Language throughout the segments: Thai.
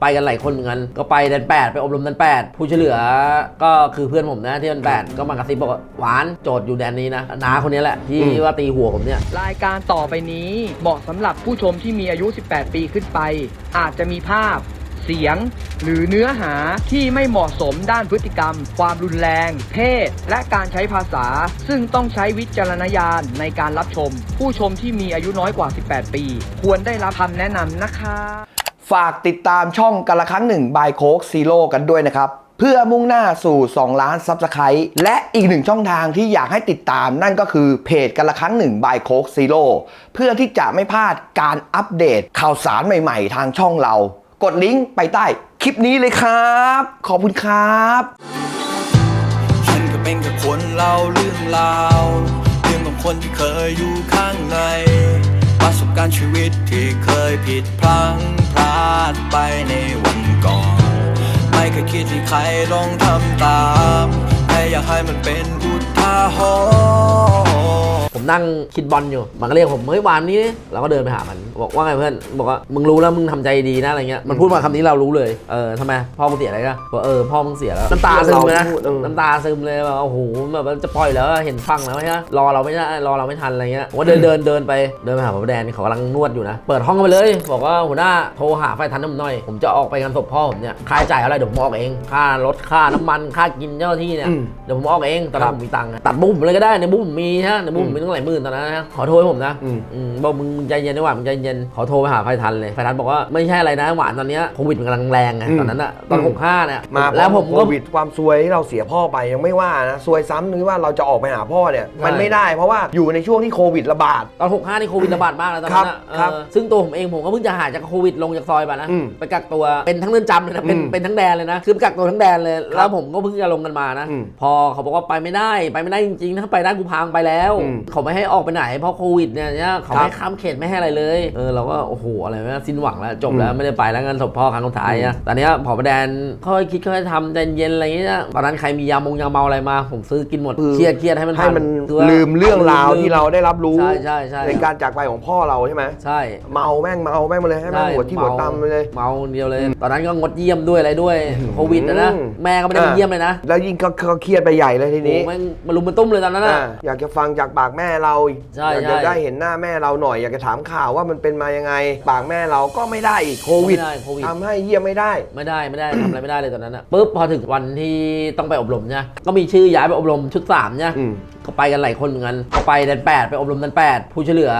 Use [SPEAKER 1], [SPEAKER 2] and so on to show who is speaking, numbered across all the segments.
[SPEAKER 1] ไปกันหลายคนเหมือนกัน ก็ไปแดนแปดไปอบรมแดนแปดผู้ช่วยเหลือก็คือเพื่อนผมนะที่แดนแปดก็มากระซิบบอกว่าหวานโจทย์อยู่แดนนี้นะน้าคนนี้แหละที่
[SPEAKER 2] อืม
[SPEAKER 1] ว่าตีหัวผมเนี่ย
[SPEAKER 3] รายการต่อไปนี้เหมาะสำหรับผู้ชมที่มีอายุ 18 ปีขึ้นไป อาจจะมีภาพ เสียง หรือเนื้อหาที่ไม่เหมาะสมด้านพฤติกรรม ความรุนแรง เพศ และการใช้ภาษา ซึ่งต้องใช้วิจารณญาณในการรับชม ผู้ชมที่มีอายุน้อยกว่า 18 ปี ควรได้รับคำแนะนำนะคะ
[SPEAKER 2] ฝากติดตามช่องกันละครั้งหนึ่งบายโคกซีโร่กันด้วยนะครับ เพื่อมุ่งหน้าสู่ 2 ล้านซับสไครต์และอีกหนึ่งช่องทางที่อยากให้ติดตามนั่นก็คือเพจกันละครั้งหนึ่งบายโคกซีโร่เพื่อที่จะไม่พลาดการอัปเดตข่าวสารใหม่ๆ ทางช่องเรา กดลิงก์ไปใต้คลิปนี้เลยครับ ขอบคุณครับ
[SPEAKER 4] ฉันก็เป็นแค่คนเล่าเรื่องราวเรื่องของคนที่เคยอยู่ข้างใน ประสบการณ์ชีวิตที่เคยผิดพลั้งพลาดไปในวันก่อน ไม่เคยคิดที่ใครลองทำตาม แต่อยากให้มันเป็นอุทาหรณ์
[SPEAKER 1] ผมนั่งคิดบอลอยู่ มันก็เรียกผม เฮ้ยวานนี้เราก็เดินไปหามัน บอกว่าไงเพื่อน บอกว่ามึงรู้แล้วมึงทำใจดีนะอะไรเงี้ย มันพูดมาคำนี้เรารู้เลย เออทำไม พ่อมึงเสียอะไรก็บอกเออ พ่อมึงเสียแล้ว น้ำตาซึมเลยนะ
[SPEAKER 2] เราพูดเออ
[SPEAKER 1] น้ำตาซึมเลยแบบโอ้โหแบบว่าจะปล่อยแล้วเห็นฟังแล้วใช่ไหมรอเราไม่ได้รอเราไม่ทันอะไรเงี้ยผมก็เดินเดินเดินไป เดินไปหาพ่อแดนเขากำลังนวดอยู่นะ เปิดห้องเข้าไปเลย บอกว่าหัวหน้าโทรหาไฟทันน้ำหน่อย ผมจะออกไปงานศพพ่อผมเนี่ย ค่าใช้จ่ายอะไรเดี๋ยวผมออกเอง ค่ารถ ค่าน้ำมัน ค่ากินเจ้าหน้าที่เนี่ย
[SPEAKER 2] อืม
[SPEAKER 1] เดี๋ยวผมออกเองตอนนั้
[SPEAKER 2] ครั
[SPEAKER 1] น
[SPEAKER 2] บ
[SPEAKER 1] ผมมีตังค์อะตัดบุ๊มผมเลยก็ได้ในบุ๊มผมมีฮะในบุ๊มผมมีตั้งหลายหมื่นตอนนั้นนะขอโทรให้ผมนะ
[SPEAKER 2] อืม
[SPEAKER 1] อืมบอกมึงมึงใจเย็นดีกว่ามึงใจเย็นขอโทรไปหาไฟทันเลยไฟทันบอกว่าไม่ใช่อะไรนะหวานตอนเนี้ยโควิดมันกำลังแรงไง
[SPEAKER 2] อืม
[SPEAKER 1] ตอนนั้นอะตอน
[SPEAKER 2] อืม
[SPEAKER 1] หกห้าเนี่ย
[SPEAKER 2] มา
[SPEAKER 1] แล้วผม
[SPEAKER 2] โค
[SPEAKER 1] ก็
[SPEAKER 2] วิดความซวยที่เราเสียพ่อไปยังไม่ว่านะซวยซ้ำนึกว่าเราจะออกไปหาพ่อเนี่ยมัน
[SPEAKER 1] ใช่
[SPEAKER 2] ไม่ได้เพราะว่าอยู่ในช่วงที่โควิดระบาด
[SPEAKER 1] ตอน65นี่โควิดระบาดมากเลยตอนนั้นอะ
[SPEAKER 2] ครับ
[SPEAKER 1] เออซึ่งตัวผมเองผมก็เพิ่งจะหายจากโควิดลงจากซอยไปนะ
[SPEAKER 2] อืม
[SPEAKER 1] ไปกักตัวเป็นทั้งเรือนจำเลยนะเป็น
[SPEAKER 2] อืม
[SPEAKER 1] เป็นทั้งแดนเลยนะคือไปกักตัวทั้งแดนเลยแล้วผมก็เพิ่งจะลงกันมานะ
[SPEAKER 2] อืม
[SPEAKER 1] พอเขาบอกว่าไปไม่ได้ไปไม่ได้จริงๆถ้าไปได้กูพางไปแล้ว
[SPEAKER 2] อืม
[SPEAKER 1] เขาไม่ให้ออกไปไหนเพราะโควิดเนี่ยเนี่ยเขา
[SPEAKER 2] ครับ
[SPEAKER 1] ไม่ให้ข้ามเขตไม่ให้อะไรเลยเออเราก็โอ้โหอะไรวะสิ้นหวังแล้วจบแล้วไม่ได้ไปแล้วงานศพพ่อครั้งสุดท้ายอะตอนเนี้ยผอแดนค่อยคิดค่อยทำใจเย็นอะไรอย่างเงี้ยตอนนั้นใครมียามงยาเมาอะไรมา ผมซื้อกินหมด
[SPEAKER 2] คือ
[SPEAKER 1] เครียดเครียดให้มัน
[SPEAKER 2] ให้มัน
[SPEAKER 1] ผ่าคือว่า
[SPEAKER 2] ลืมเรื่องราว
[SPEAKER 1] ลืม
[SPEAKER 2] ที่เราได้รับรู้
[SPEAKER 1] ใช่ใช่ใช่
[SPEAKER 2] การจากไปของพ่อเราใช่ไหม
[SPEAKER 1] ใช่
[SPEAKER 2] เมาแม่งเมาแม่งมาเลยให้แม่งหัวที่หัวตำไปเลย
[SPEAKER 1] เมาเดียวเลย ตอนนั้นก็งดเยี่ยมด้วยอะไรด้วยโควิดนะนะ
[SPEAKER 2] อืม
[SPEAKER 1] แม่ก็ไม่ได้ไป
[SPEAKER 2] อ่า
[SPEAKER 1] เยี่ยมเลยนะ
[SPEAKER 2] แล้วยิ่งก็ก็เครียดไปใหญ่เลยที
[SPEAKER 1] โอ้
[SPEAKER 2] นี้
[SPEAKER 1] แม่งมารุมมาตุ้มเลยตอนนั้น
[SPEAKER 2] อ่า
[SPEAKER 1] นะ
[SPEAKER 2] อยากจะฟังจากปากแม่เรา
[SPEAKER 1] ใช่
[SPEAKER 2] อยาก
[SPEAKER 1] ใช่
[SPEAKER 2] จะได้เห็นหน้าแม่เราหน่อย อยากจะถามข่าวว่ามันเป็นมายังไง ปากแม่เราก็ไม่ได้อีกโควิด
[SPEAKER 1] ไม่ได้โควิด
[SPEAKER 2] ทำให้เยี่ยมไม่ได้
[SPEAKER 1] ไม่ได้ไม่ได้ ทำอะไรไม่ได้เลยตอนนั้นอะปุ๊บพอถึงวันที่ต้องไปอบรมเนี่ยก็มีชื่อย้ายไปอบรมชุด3เนี่ย
[SPEAKER 2] อืม
[SPEAKER 1] ก็ไปกันหลายคนเหมือนกันก็ไปแดนแปดไปอบรมแดนแปดผู้ช่วยเหลือ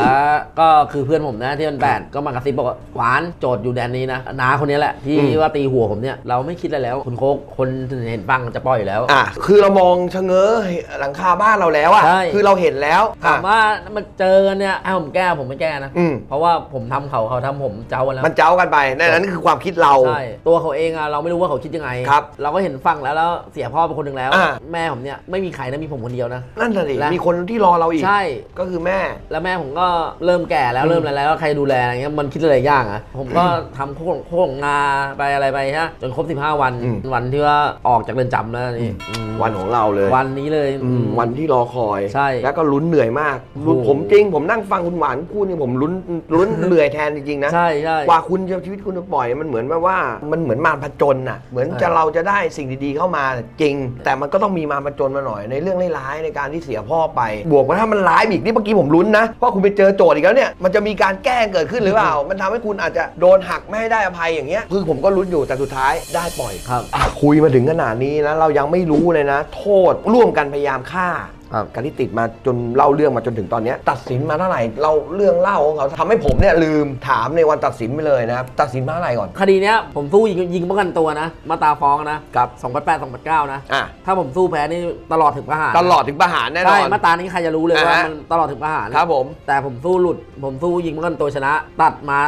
[SPEAKER 1] ก็คือเพื่อนผมนะที่แดนแปดก็มากระซิบบอกว่าหวานโจทย์อยู่แดนนี้นะน้าคนนี้แหละที่
[SPEAKER 2] อืม
[SPEAKER 1] ว่าตีหัวผมเนี่ยเราไม่คิดอะไรแล้วคุณโคกคนเห็นปังจะปล่อยอยู่แล้ว
[SPEAKER 2] อะคือเรามองชะเง้อหลังคาบ้านเราแล้วอะ
[SPEAKER 1] ใช่
[SPEAKER 2] คือเราเห็นแล้ว
[SPEAKER 1] ถามว่ามันเจอกันเนี่ยให้ผมแก้ผมไม่แก้นะ
[SPEAKER 2] อืม
[SPEAKER 1] เพราะว่าผมทำเขาเขาทำผมเจ้ากันแล้ว
[SPEAKER 2] มันเจ้ากันไปนั่นนั่นคือความคิดเรา
[SPEAKER 1] ใช่ ตัวเขาเองอะเราไม่รู้ว่าเขาคิดยังไง
[SPEAKER 2] ครับ
[SPEAKER 1] เราก็เห็นฟังแล้วแล้วเสียพ่อเป็นคนหนึ่งแล้ว
[SPEAKER 2] อ่า
[SPEAKER 1] แม่ผมเนี่ยไม่มีใครนะมีผมคนเดียวนะ
[SPEAKER 2] นั่นน่ะดิ
[SPEAKER 1] และ
[SPEAKER 2] มีคนที่รอเราอีก
[SPEAKER 1] ใช่
[SPEAKER 2] ก็คือแม่
[SPEAKER 1] แล้วแม่ผมก็เริ่มแก่แล้ว
[SPEAKER 2] อืม
[SPEAKER 1] เริ่มอะไรแล้วใครดูแลอะไรเงี้ยมันคิดอะไรยากอะผมก็ทำโค้งโค้งงาไปอะไรไปฮะจนครบ 15 วัน
[SPEAKER 2] อืม
[SPEAKER 1] วันที่ว่าออกจากเรือนจำแล้วนี่อืม
[SPEAKER 2] วันของเราเลย
[SPEAKER 1] วันนี้เลย
[SPEAKER 2] อืม
[SPEAKER 1] อืม
[SPEAKER 2] วันที่รอคอย
[SPEAKER 1] ใช่
[SPEAKER 2] แล้วก็ลุ้นเหนื่อยมาก
[SPEAKER 1] โอ้โห
[SPEAKER 2] ลุ้นผมจริง ผมนั่งฟังคุณหวานพูดนี่ผมลุ้นลุ้นเหนื่อยแทนจริงๆนะ
[SPEAKER 1] ใช่ใช่
[SPEAKER 2] กว่าคุณจะชีวิตคุณจะปล่อยมันเหมือนแบบว่ามันเหมือนมารผจญน่ะ เหมือน
[SPEAKER 1] ใช่
[SPEAKER 2] จะเราจะได้สิ่งดีๆเข้ามาจริง แต่มันก็ต้องมีมารผจญมาหน่อยในเรื่องร้ายๆในการที่เสียพ่อไป บวกว่าถ้ามันร้ายอีกนี่เมื่อกี้ผมลุ้นนะว่าคุณไปเจอโจทย์อีกแล้วเนี่ยมันจะมีการแก้เกิดขึ้นหรือเปล่า มันทำให้คุณอาจจะโดนหักไม่ให้ได้อภัยอย่างเงี้ยคือผมก็ลุ้นอยู่แต่สุดท้ายได้ปล่อย
[SPEAKER 1] ครับ
[SPEAKER 2] อะคุยมาถึงขนาดนี้นะเรายังไม่รู้เลยนะ โทษร่วมกันพยายามฆ่า
[SPEAKER 1] ครับ
[SPEAKER 2] การที่ติดมาจนเล่าเรื่องมาจนถึงตอนเนี้ยตัดสินมาเท่าไหร่เราเรื่องเล่าของเขาทำให้ผมเนี่ยลืมถามในวันตัดสินไปเลยนะครับตัดสินมาเท่าไหร่ก่อน
[SPEAKER 1] คดีเนี้ยผมสู้ยิงยิงป้องกันตัวนะ มาตราฟ้องนะครับ288 289นะ
[SPEAKER 2] อะ
[SPEAKER 1] ถ้าผมสู้แพ้นี่ตลอดถึงประหาร
[SPEAKER 2] ตลอดถึงประหารแน่น
[SPEAKER 1] ใช่
[SPEAKER 2] อน
[SPEAKER 1] มาตรานี้ใครจะรู้เลยว่า
[SPEAKER 2] อ่าฮะ
[SPEAKER 1] มันตลอดถึงประหาร
[SPEAKER 2] ครับผม
[SPEAKER 1] แต่ผมสู้หลุด ผมสู้ยิงป้องกันตัวชนะ ตัดมา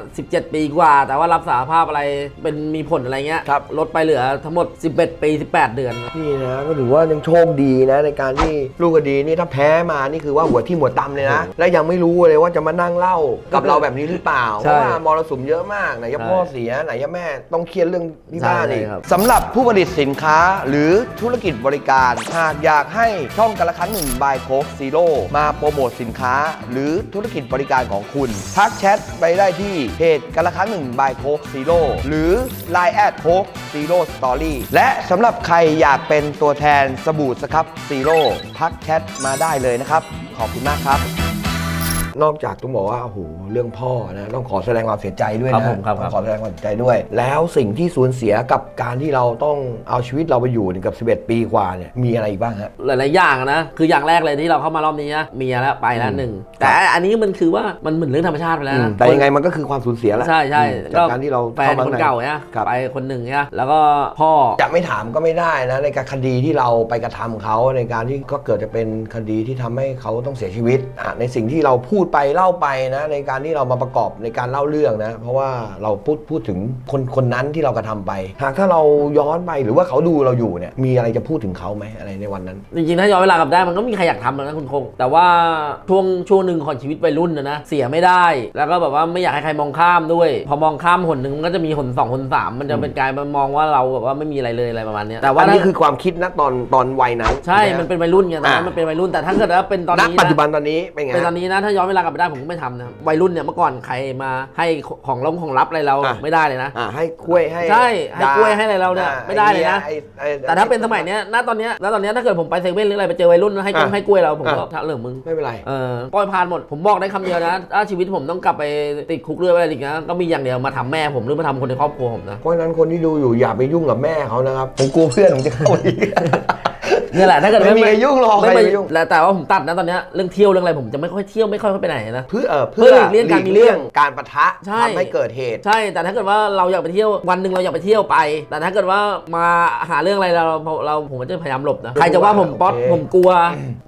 [SPEAKER 1] 17 ปีกว่า แต่ว่ารับสารภาพอะไรเป็นมีผลอะไรเงี้ย
[SPEAKER 2] ครับ
[SPEAKER 1] ลดไปเหลือทั้งหมด 11 ปี 18 เดือน
[SPEAKER 2] นี่นะก็ถือว่ายังโชคดีนะในการที่ลูกคดีนี่ถ้าแพ้มานี่คือว่าหัวที่มหัวตำเลยนะ และยังไม่รู้เลยว่าจะมานั่งเล่ากับเราแบบนี้หรือเปล่าเพ
[SPEAKER 1] ใช่
[SPEAKER 2] ราะว่ามรสุมเยอะมากไหนจะ
[SPEAKER 1] ใช่
[SPEAKER 2] พ่อเสียไหนจะแม่ต้องเครียดเรื่องที่บ้าน
[SPEAKER 1] ใช่
[SPEAKER 2] อีก
[SPEAKER 1] ครับ
[SPEAKER 2] สำหรับผู้ผลิตสินค้าหรือธุรกิจบริการ หากอยากให้ช่องกันละครั้งหนึ่งบายโคกซีโร่มาโปรโมทสินค้า หรือธุรกิจบริการของคุณ ทักแชทไปได้ที่เพจกันละครั้งหนึ่งบายโคกซีโร่หรือ Line แอดโคกซีโร่สตอรี่และสำหรับใครอยากเป็นตัวแทนสบู่สครับซีโร่พักแชทมาได้เลยนะครับ ขอบคุณมากครับ นอกจากต้องบอกว่าโอ้โหเรื่องพ่อนะต้องขอแสดงความเสียใจด้วย
[SPEAKER 1] ครับ
[SPEAKER 2] นะ
[SPEAKER 1] ผมครับ
[SPEAKER 2] ต้องขอแสดงความเสียใจด้วย แล้วสิ่งที่สูญเสียกับการที่เราต้องเอาชีวิตเราไปอยู่เนี่ยกับ 11 ปีกว่าเนี่ยมีอะไรอีกบ้างฮะ
[SPEAKER 1] หลายๆอย่างอะนะ คืออย่างแรกเลยที่เราเข้ามารอบนี้นะเมียแล้วไปแล้วหนึ่ง แต่อันนี้มันคือว่ามันเหมือนเรื่องธรรมชาติไปแล้ว
[SPEAKER 2] อืม
[SPEAKER 1] นะ
[SPEAKER 2] แต่ยังไงมันก็คือความสูญเสียแหละ
[SPEAKER 1] ใช่ใช่
[SPEAKER 2] อืมจากการที่เรา
[SPEAKER 1] แฟน
[SPEAKER 2] เข้ามา
[SPEAKER 1] คน
[SPEAKER 2] ข้างใน
[SPEAKER 1] เก่าเนี่ย
[SPEAKER 2] ครับ
[SPEAKER 1] ไปคนหนึ่งเนี่ยแล้วก็พ่อ
[SPEAKER 2] จะไม่ถามก็ไม่ได้นะ ในการคดีที่เราไปกระทำเขาในการที่ก็เกิดจะเป็นคดีที่ทำให้เขาต้องเสียชีวิตอะในสิ่งที่เราพูดไปเล่าไปนะในการที่เรามาประกอบในการเล่าเรื่องนะ เพราะว่าเราพูดพูดถึงคนคนนั้นที่เรากระทำไป หากถ้าเราย้อนไปหรือว่าเขาดูเราอยู่เนี่ยมีอะไรจะพูดถึงเขาไหมอะไรในวันนั้น
[SPEAKER 1] จริงๆถ้าย้อนเวลากลับได้มันก็มีใครอยากทำหรอกนะคุณคง แต่ว่าช่วงช่วงหนึ่งของชีวิตวัยรุ่นนะนะเสียไม่ได้ แล้วก็แบบว่าไม่อยากให้ใครมองข้ามด้วย พอมองข้ามหนหนึ่งมันก็จะมีหนสองหนสามมันจะเป็นกลายมามองว่าเราแบบว่าไม่มีอะไรเลยอะไรประมาณเนี้ยแต่ว่า
[SPEAKER 2] อันนี้
[SPEAKER 1] ถ้า
[SPEAKER 2] คือความคิดนะตอนตอนวัยนั้น
[SPEAKER 1] ใช่
[SPEAKER 2] ไห
[SPEAKER 1] มันเป็นวัยรุ่นไงตอนนั้น
[SPEAKER 2] อะ
[SPEAKER 1] มันเป็นวัยรุ่นแต่ถ้าเกิดว่าเป็นตอน
[SPEAKER 2] ณ
[SPEAKER 1] นี้
[SPEAKER 2] ปัจจุบั
[SPEAKER 1] นะ
[SPEAKER 2] นตอนนี้เป็นไง
[SPEAKER 1] เป็นตอ
[SPEAKER 2] ฮะ
[SPEAKER 1] นนี้นะถ้าย้อนเวลากลับไปได้ผมก็ไม่ทำนะวัยรุ่นเนี่ยเมื่อก่อนใครมาให้ของลงของรับอะไรเรา
[SPEAKER 2] อะ
[SPEAKER 1] ไม่ได้เลยนะ
[SPEAKER 2] อ่าให้กล้วยให้
[SPEAKER 1] ใช่ให้
[SPEAKER 2] ดาก
[SPEAKER 1] ล้วยให้อะไรเราเนี่ย
[SPEAKER 2] อ่
[SPEAKER 1] ไม่ได้เลยนะ
[SPEAKER 2] อ้ไอ้ไอ้
[SPEAKER 1] แต่ถ้าเป็นสมัยเนี้ยณตอนเนี้ยณตอนเนี้ยถ้าเกิดผมไปเซเว่นหรืออะไรไปเจอวัยรุ่นให้กล้วย
[SPEAKER 2] อะ
[SPEAKER 1] ให้กล้วยเราผมก็
[SPEAKER 2] อะ
[SPEAKER 1] เรื่องมึง
[SPEAKER 2] ไม่เป็นไร
[SPEAKER 1] เออปล่อยผ่านหมด ผมบอกได้คำเดียวนะ ถ้าชีวิตผมต้องกลับไปติดคุกเรื่องอะไรอีกนะ ก็มีอย่างเดียวมาทำแม่ผมหรือมาทำคนในครอบครัวผมนะ
[SPEAKER 2] เพราะฉะนั้นคนที่ดูอยู่อย่าไปยุ่งกับแม่เขานะครับ ผมกลัวเพื่อนผมจะเข้าอีก
[SPEAKER 1] เนี่ยแหละ ถ้าเกิด
[SPEAKER 2] ไม่มีใครยุ่งหรอก
[SPEAKER 1] ไม่
[SPEAKER 2] ใคร
[SPEAKER 1] ไม่
[SPEAKER 2] ไม่ยุ่ง
[SPEAKER 1] แล้วแต่ว่าผมตัดนะตอนเนี้ยเรื่องเที่ยวเรื่องอะไรผมจะไม่ค่อยเที่ยวไม่ค่อยไปไหนนะ
[SPEAKER 2] เพื่อเออ
[SPEAKER 1] เพื่อหลีกเลี่ยงการมีเรื่อง
[SPEAKER 2] การปะทะ
[SPEAKER 1] ใช่
[SPEAKER 2] ทำให้เกิดเหตุ
[SPEAKER 1] ใช่ แต่ถ้าเกิดว่าเราอยากไปเที่ยววันหนึ่งเราอยากไปเที่ยวไป แต่ถ้าเกิดว่ามาหาเรื่องอะไรเราเราเราผมก็จะพยายามหลบนะ ใครจะว่าผมป๊อต
[SPEAKER 2] โอเค
[SPEAKER 1] ผมกลัว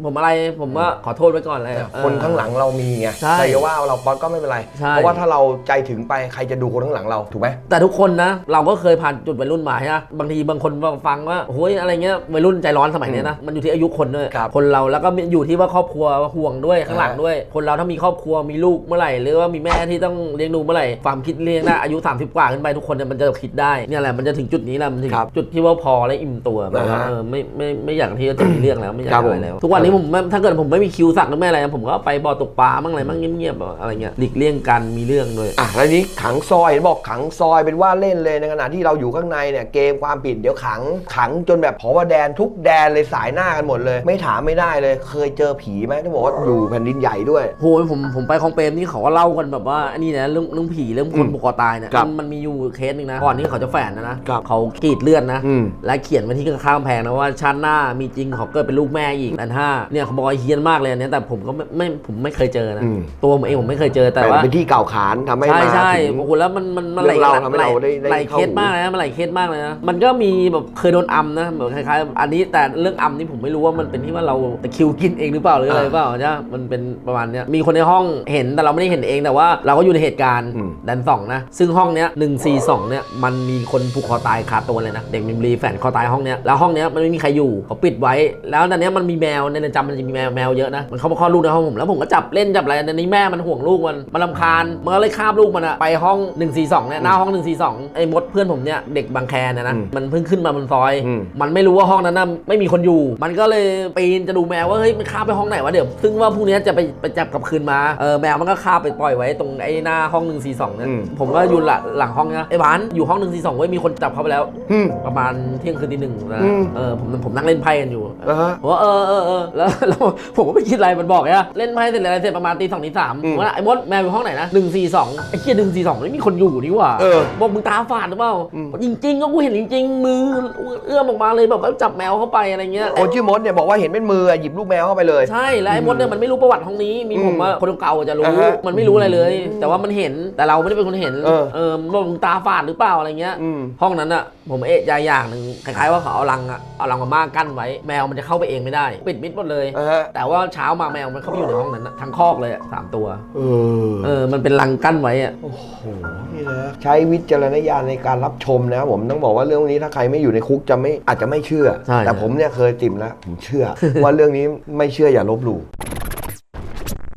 [SPEAKER 1] ผมอะไรผมก็ขอโทษไว้ก่อนเลย
[SPEAKER 2] คนข้างหลังเรามีไง
[SPEAKER 1] ใช่
[SPEAKER 2] ใครจะว่าเราป๊อตก็ไม่เป็นไร
[SPEAKER 1] ใช่
[SPEAKER 2] เพราะว่าถ้าเราใจถึงไปใครจะดูคนข้างหลังเราถูกไหม
[SPEAKER 1] แต่ทุกคนนะ เราก็เคยผ่านจุดวัยรุ่นมาใช่ไหมบางทีบางคนฟังว่าโอ้ยอะไรเงี้ยวัยรุ่นใจร้อนสมัยเนี้ยนะมันอยู่ที่อายุคนด้วย
[SPEAKER 2] ครับ
[SPEAKER 1] คนเราแล้วก็อยู่ที่ว่าครอบครัวห่วงด้วยข้างหลัง
[SPEAKER 2] อ่า
[SPEAKER 1] ด้วย คนเราถ้ามีครอบครัวมีลูกเมื่อไหร่หรือว่ามีแม่ที่ต้องเลี้ยงดูเมื่อไหร่ความคิดเลี้ยงได้อายุ 30 กว่าขึ้นไปทุกคนเนี่ยมันจะคิดได้เนี่ยแหละมันจะถึงจุดนี้แหละมันถึง
[SPEAKER 2] ครับ
[SPEAKER 1] จุดที่ว่าพอและอิ่มตัวแบบว่า
[SPEAKER 2] อ่าฮะ
[SPEAKER 1] เออไม่ไม่ไม่อยากที่จะมีเรื่องแล้วไม่อยาก
[SPEAKER 2] ครับ
[SPEAKER 1] อะไรแล้ว ทุกวันนี้ผมไม่ถ้าเกิดผมไม่มีคิวสักหรือไม่อะไรนะผมก็ไปบ่อตกปลาบ้างอะไรบ้างเงียบๆอะไรเงี้ยหลีกเลี่ยงการมีเรื่องด้วย
[SPEAKER 2] อะแล้วนี้ขังซอยเห็นบอกขังซอยเป็นว่าเล่นเลยในขณะที่เราอยู่ข้างในเนี่ยเกมความผิดเดี๋ยวขังขังจนแบบพอว่าแดนทุกแดนเลยสายหน้ากันหมดเลย ไม่ถามไม่ได้เลย เคยเจอผีไหมที่บอกว่าอยู่แผ่นดินใหญ่ด้วย
[SPEAKER 1] โหยผมผมไปคลองเปรมนี่เขาก็เล่ากันแบบว่าอันนี้นะเรื่องเรื่องผีเรื่องคน
[SPEAKER 2] อืม
[SPEAKER 1] ผูกคอตายเนี่ย
[SPEAKER 2] ครับ
[SPEAKER 1] มันมันมีอยู่เคสหนึงนะก่อนที่เขาจะแฝนนะนะครับเขากรีดเลือดนะ
[SPEAKER 2] อืม
[SPEAKER 1] และเขียนไว้ที่ข้างๆแพงนะว่าชาติหน้ามีจริงเขาเกิดเป็นลูกแม่อีกแต่ถ้าเนี่ยเขาบอกว่าเฮี้ยนมากเลยอันเนี้ยแต่ผมก็ไม่ไม่ผมไม่เคยเจอนะ
[SPEAKER 2] อืม
[SPEAKER 1] ตัวผมเองผมไม่เคยเจอแต่
[SPEAKER 2] แต่
[SPEAKER 1] ว่า
[SPEAKER 2] เป็นที่กล่าวขานทำให้
[SPEAKER 1] ใช่
[SPEAKER 2] มา
[SPEAKER 1] ใช่
[SPEAKER 2] ถึง
[SPEAKER 1] โอ้โหแล้วมันมันมัน
[SPEAKER 2] เรื่องเล่าทำให้
[SPEAKER 1] หลาย
[SPEAKER 2] เราได้ได้
[SPEAKER 1] หลาย
[SPEAKER 2] เข้า
[SPEAKER 1] เคสมากเลยนะมันหลายเคสมากเลยนะมันก็มีแบบเคยโดนอัมนะแบบคล้ายๆ อันนี้แต่เรื่องอัมนี่ผมไม่รู้ว่ามันเป็นที่ว่าเราตะคริวกินเองหรือเปล่าหรืออะไรหรือเปล่าใช่ไหมมันเป็นประมาณเนี้ยมีคนในห้องเห็นแต่เราไม่ได้เห็นเองแต่ว่าเราก็อยู่ในเหตุการณ์
[SPEAKER 2] อืม
[SPEAKER 1] ดันสองนะซึ่งห้องเนี้ยหนึ่งสี่สองเนี่ยมันมีคนผูกคอตายคาตัวเลยนะเด็กมิมรีแฝนคอตายห้องเนี้ยแล้วห้องเนี้ยมันไม่มีใครอยู่เขาปิดไว้ แล้วตอนเนี้ยมันมีแมวในเรือนจำมันจะมีแมวแมวเยอะนะมันเข้ามาคลอดลูกในห้องผมแล้วผมก็จับเล่นจับอะไรในนี้แม่มันห่วงลูกมันมันรำคาญมันก็เลยคาบลูกมันอะไปห้อง142เนี่ยหน้าห้อง142ไอ้มดเพื่อนผมเนี่ยเด็กบางแคเนี่ยนะ
[SPEAKER 2] อืม
[SPEAKER 1] มันเพิ่งขึ้นมาบนซอย
[SPEAKER 2] อืม
[SPEAKER 1] มันไม่รู้ว่าห้องนั้นน่ะไม่มีคนอยู่ มันก็เลยปีนจะดูแมวว่าเฮ้ยมันคาบไปห้องไหนวะเดี๋ยวซึ่งว่าพรุ่งนี้จะไปไปจับกลับคืนมาเออแมวมันก็คาบไปปล่อยไว้ตรงไอ้หน้าห้อง142เนี่ย
[SPEAKER 2] อืม
[SPEAKER 1] ผมก็อยู่หลังหลังห้องนะไอ้หวานอยู่ห้อง142เว้ยมีคนจับเขาไปแล้ว
[SPEAKER 2] อืม
[SPEAKER 1] ประมาณเที่ยงคืนตีหนึ่งนะ
[SPEAKER 2] อืม
[SPEAKER 1] เออผมผมนั่งเล่นไพ่กันอยู่
[SPEAKER 2] อ่าฮะ
[SPEAKER 1] ผมว่าเออเออเออแล้วแล้วผมก็ไม่คิดอะไรมันบอกเนี่ยเล่นไพ่เสร็จอะไรเสร็จประมาณตีสองตีสาม
[SPEAKER 2] อืม
[SPEAKER 1] ผมว่าไอ้มดแมวอยู่ห้องไหนนะหนึ่งสี่สองไอ้เคียหนึ่งสี่สองไม่มีคนอยู่นี่หว่า
[SPEAKER 2] เออ
[SPEAKER 1] บอกมึงตาฝาดหรือเปล่า
[SPEAKER 2] อืม
[SPEAKER 1] จริง ๆ ก็กูเห็นจริง ๆ มือเอื้อมออกมาเลยแบบว่าจับแมวเข้าไปอะไรเงี้ย
[SPEAKER 2] คนชื่อมดเนี่ยบอกว่าเห็นเป็นมือหยิบลูกแมวเข้าไปเลย
[SPEAKER 1] ใช่แล้วไอ้มดเนี่ยมันไม่รู้ประวัติห้องนี้ มีผมว่าคนเก่าจะรู้
[SPEAKER 2] อ่าฮะ
[SPEAKER 1] มันไม่รู้อะไรเลย แต่ว่ามันเห็นแต่เราไม่ได้เป็นคนเห็น
[SPEAKER 2] เออ
[SPEAKER 1] เออบอกมึงตาฝาดหรือเปล่าอะไรเงี้ย
[SPEAKER 2] อืม
[SPEAKER 1] ห้องนั้นอะผมเอะใจอย่างหนึ่งคล้ายๆว่าเขาเอาลังอะเอาลังมาม่ากั้นไว้ แมวมันจะเข้าไปเองไม่ได้ ปิดมิดหมดเลย
[SPEAKER 2] อ่าฮะ
[SPEAKER 1] แต่ว่าเช้ามาแมวมันเข้าไปอยู่ในห้องนั้นอะทั้งคอกเลยอะสามตัว
[SPEAKER 2] เออ
[SPEAKER 1] เออ มันเป็นลังกั้นไว้อะ
[SPEAKER 2] โอ้โหนี่นะใช้วิจารณญาณในการรับชมนะผมต้องบอกว่าเรื่องนี้ถ้าใครไม่อยู่ในคุกจะไม่อาจจะไม่เชื่อ
[SPEAKER 1] ใช่
[SPEAKER 2] แต่ผมเนี่ยเคเคยติ่มแล้วผมเชื่อว่าเรื่องนี้ไม่เชื่ออย่าลบหลู่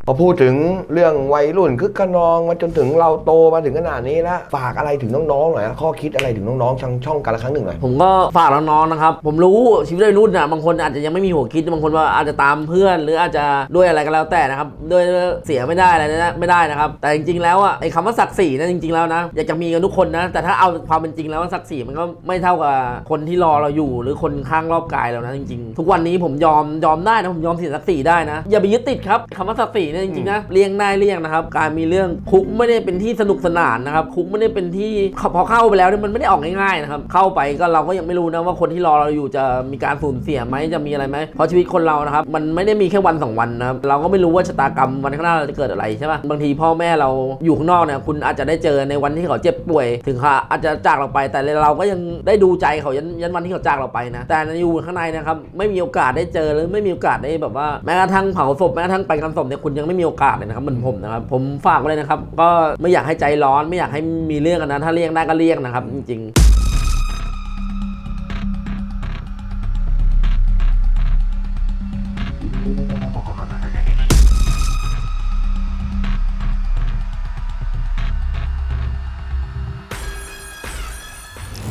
[SPEAKER 2] พอพูดถึงเรื่องวัยรุ่นคึกขนองมาจนถึงเราโตมาถึงขนาดนี้แล้วฝากอะไรถึงน้องๆหน่อยนะข้อคิดอะไรถึงน้องๆช่องช่องกันละครั้งหนึ่งหน่อย
[SPEAKER 1] ผมก็ฝากน้องๆนะครับ ผมรู้ชีวิตวัยรุ่นน่ะบางคนอาจจะยังไม่มีหัวคิดบางคนว่าอาจจะตามเพื่อน หรืออาจจะด้วยอะไรก็แล้วแต่นะครับด้วยเสียไม่ได้อะไรนะไม่ได้นะครับ แต่จริงๆแล้วอะไอ้คำว่าศักดิ์ศรีนะจริงๆแล้วนะอยากจะมีกันทุกคนนะ แต่ถ้าเอาความเป็นจริงแล้วศักดิ์ศรีมันก็ไม่เท่ากับคนที่รอเราอยู่ หรือคนข้างรอบกายเรานะจริงๆ ทุกวันนี้ผมยอมยอมได้นะผมยอมเสียศักดิ์ศรีได้นะอย่าไปยึดติดครับคำว่าศักดิ์ศรีนี่ยจริงๆนะเลี่ยงได้เลี่ยงนะครับ การมีเรื่องคุกไม่ได้เป็นที่สนุกสนานนะครับ คุกไม่ได้เป็นที่พอเข้าไปแล้วเนี่ยมันไม่ได้ออกง่ายๆนะครับ เข้าไปก็เราก็ยังไม่รู้นะว่าคนที่รอเราอยู่จะมีการสูญเสียไหมจะมีอะไรไหมเพราะชีวิตคนเรานะครับมันไม่ได้มีแค่วันสองวันนะครับเราก็ไม่รู้ว่าชะตากรรมวันข้างหน้าเราจะเกิดอะไรใช่ปะบางทีพ่อแม่เราอยู่ข้างนอกเนี่ยคุณอาจจะได้เจอในวันที่เขาเจ็บป่วย ถึงเขาอาจจะจากเราไป แต่เราก็ยังได้ดูใจเขายันยันวันที่เขาจากเราไปนะแต่อยู่ข้างในนะครับไม่มีโอกาสได้เจอหรือไม่มีโอกาสได้แบบว่าแม้กระทั่งเผาศพแม้กระทั่งไปงานศพเนี่ยคุณยังไม่มีโอกาสเลยนะครับเหมือนผมนะครับผมฝากไว้เลยนะครับ ก็ไม่อยากให้ใจร้อน ไม่อยากให้มีเรื่องกันนะถ้าเรียกได้ก็เรียกนะครับจริงๆ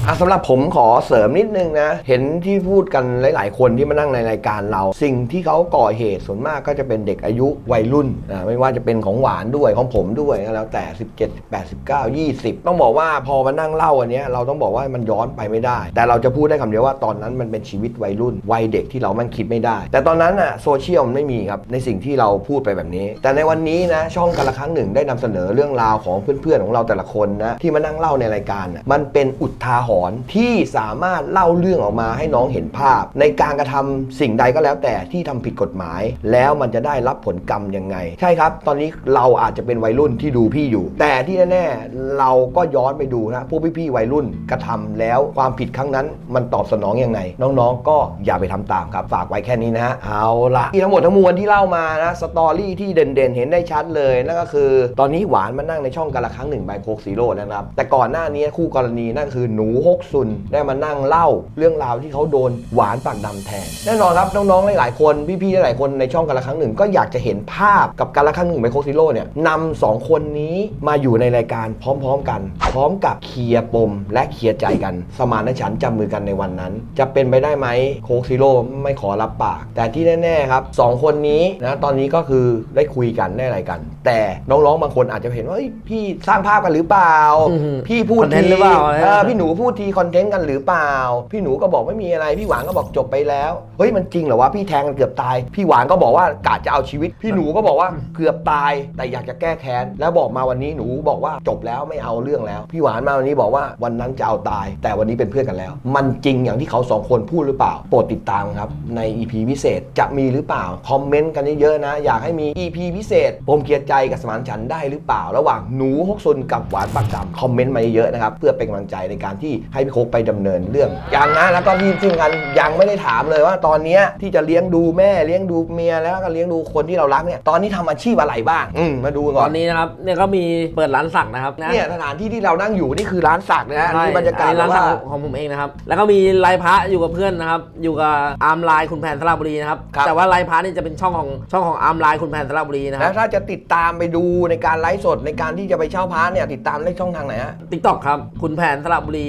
[SPEAKER 2] อะสำหรับผมขอเสริมนิดนึงนะ เห็นที่พูดกันหลาย ๆ คนที่มานั่งในรายการเรา สิ่งที่เขาก่อเหตุส่วนมากก็จะเป็นเด็กอายุวัยรุ่นอ่าไม่ว่าจะเป็นของหวานด้วยของผมด้วยก็แล้วแต่ 17 18 19 20 ต้องบอกว่าพอมานั่งเล่าอันเนี้ยเราต้องบอกว่ามันย้อนไปไม่ได้ แต่เราจะพูดได้คำเดียวว่าตอนนั้นมันเป็นชีวิตวัยรุ่นวัยเด็กที่เรามันคิดไม่ได้ แต่ตอนนั้นอะโซเชียลมันไม่มีครับในสิ่งที่เราพูดไปแบบนี้ แต่ในวันนี้นะช่องกันละครั้งหนึ่งได้นำเสนอเรื่องราวของเพื่อน ๆ ของเราแต่ละคนนะที่มานั่งเล่าในรายการน่ะมันเป็นอุทาหรณ์ที่สามารถเล่าเรื่องออกมาให้น้องเห็นภาพ ในการกระทำสิ่งใดก็แล้วแต่ที่ทำผิดกฎหมาย แล้วมันจะได้รับผลกรรมยังไง ใช่ครับ ตอนนี้เราอาจจะเป็นวัยรุ่นที่ดูพี่อยู่ แต่ที่แน่ๆเราก็ย้อนไปดูนะพวกพี่ๆวัยรุ่นกระทำแล้วความผิดครั้งนั้น มันตอบสนองยังไง น้องๆ ก็อย่าไปทำตามครับฝากไว้แค่นี้นะฮะเอาละที่ทั้งหมดทั้งมวลที่เล่ามานะสตอรี่ที่เด่นๆ เห็นได้ชัดเลยนั่นก็คือ ตอนนี้หวานมานั่งในช่องกันละครั้งหนึ่งใบโคกซีโร่นะครับแต่ก่อนหน้านี้คู่กรณีนั่นคือหนูฮกซุนได้มานั่งเล่าเรื่องราวที่เขาโดนหวานปากดำแทน แน่นอนครับน้องๆหลายๆคนพี่ๆหลายๆคนในช่องกันละครั้งหนึ่ง ก็อยากจะเห็นภาพกับกันละครั้งหนึ่งใบโคกซีโร่เนี่ยนำสองคนนี้มาอยู่ในรายการพร้อมๆกัน พร้อมกับเคลียร์ปม และเคลียร์ใจกัน สมานฉันท์จับมือกันในวันนั้น จะเป็นไปได้ไหมโคกซีโร่ไม่ขอรับปาก แต่ที่แน่ๆครับสองคนนี้นะตอนนี้ก็คือได้คุยกันได้อะไรกัน แต่น้องๆบางคนอาจจะเห็นว่าเฮ้ยพี่สร้างภาพกันหรือเปล่า
[SPEAKER 1] อืม
[SPEAKER 2] พี่พูด
[SPEAKER 1] คอนเทนต์
[SPEAKER 2] ที
[SPEAKER 1] หรือเปล่าอะไร
[SPEAKER 2] เออพี่หนูพูดทีคอนเทนต์กันหรือเปล่า พี่หนูก็บอกไม่มีอะไร พี่หวานก็บอกจบไปแล้ว เฮ้ยมันจริงเหรอวะพี่แทงกันเกือบตาย พี่หวานก็บอกว่ากะจะเอาชีวิต พี่หนูก็บอกว่าเกือบตาย แต่อยากจะแก้แค้น แล้วบอกมาวันนี้หนูบอกว่าจบแล้วไม่เอาเรื่องแล้ว พี่หวานมาวันนี้บอกว่าวันนั้นจะเอาตาย แต่วันนี้เป็นเพื่อนกันแล้ว มันจริงอย่างที่เขาสองคนพูดหรือเปล่า โปรดติดตามครับใน EP พิเศษจะมีหรือเปล่าคอมเมนต์กันเยอะๆนะ อยากให้มี EP พิเศษปมเกลียดใจกับสมานฉันได้หรือเปล่า ระหว่างหนูฮกซุนกับหวานปากดำคอมเมนต์มาเยอะๆนะครับเพื่อเป็นกำลังใจในการที่ให้พี่โคกไปดำเนินเรื่องอย่างนะแล้วก็ที่ที่สำคัญยังไม่ได้ถามเลยว่าตอนเนี้ยที่จะเลี้ยงดูแม่เลี้ยงดูเมียแล้วก็เลี้ยงดูคนที่เรารักเนี่ยตอนนี้ทำอาชีพอะไรบ้าง อืมมาดู
[SPEAKER 1] ต
[SPEAKER 2] ก่อ
[SPEAKER 1] อนนนี้นะครับเนี่ยก็มีเปิดร้านสักนะครับะ
[SPEAKER 2] เนี่ยสถานที่ที่เรานั่งอยู่นี่คือร้านสักนะฮะ
[SPEAKER 1] ใช่
[SPEAKER 2] นี่บรรยากาศ
[SPEAKER 1] อันนี้ร้าน
[SPEAKER 2] ว่า
[SPEAKER 1] สักของผมเองนะครับ แล้วก็มีไลฟ์พระอยู่กับเพื่อนนะครับ อยู่กับอาร์มไลน์คุณแผนสระบุรีนะครับ
[SPEAKER 2] ครับ
[SPEAKER 1] แต่ว่าไลฟ์พระนี่จะเป็นช่องของช่องของอาร์มไลน์คุณแผนสระบุรีนะค
[SPEAKER 2] แล้
[SPEAKER 1] รั
[SPEAKER 2] ว
[SPEAKER 1] บ
[SPEAKER 2] ถ้าจะติดตามไปดูในการไลฟ์สดในการที่จะไปเช่าพาร์ทเนี่ยติดตามได้ช่องทางไหนฮะ
[SPEAKER 1] ติ๊กต็อกครับ คุณแผนสระบุรี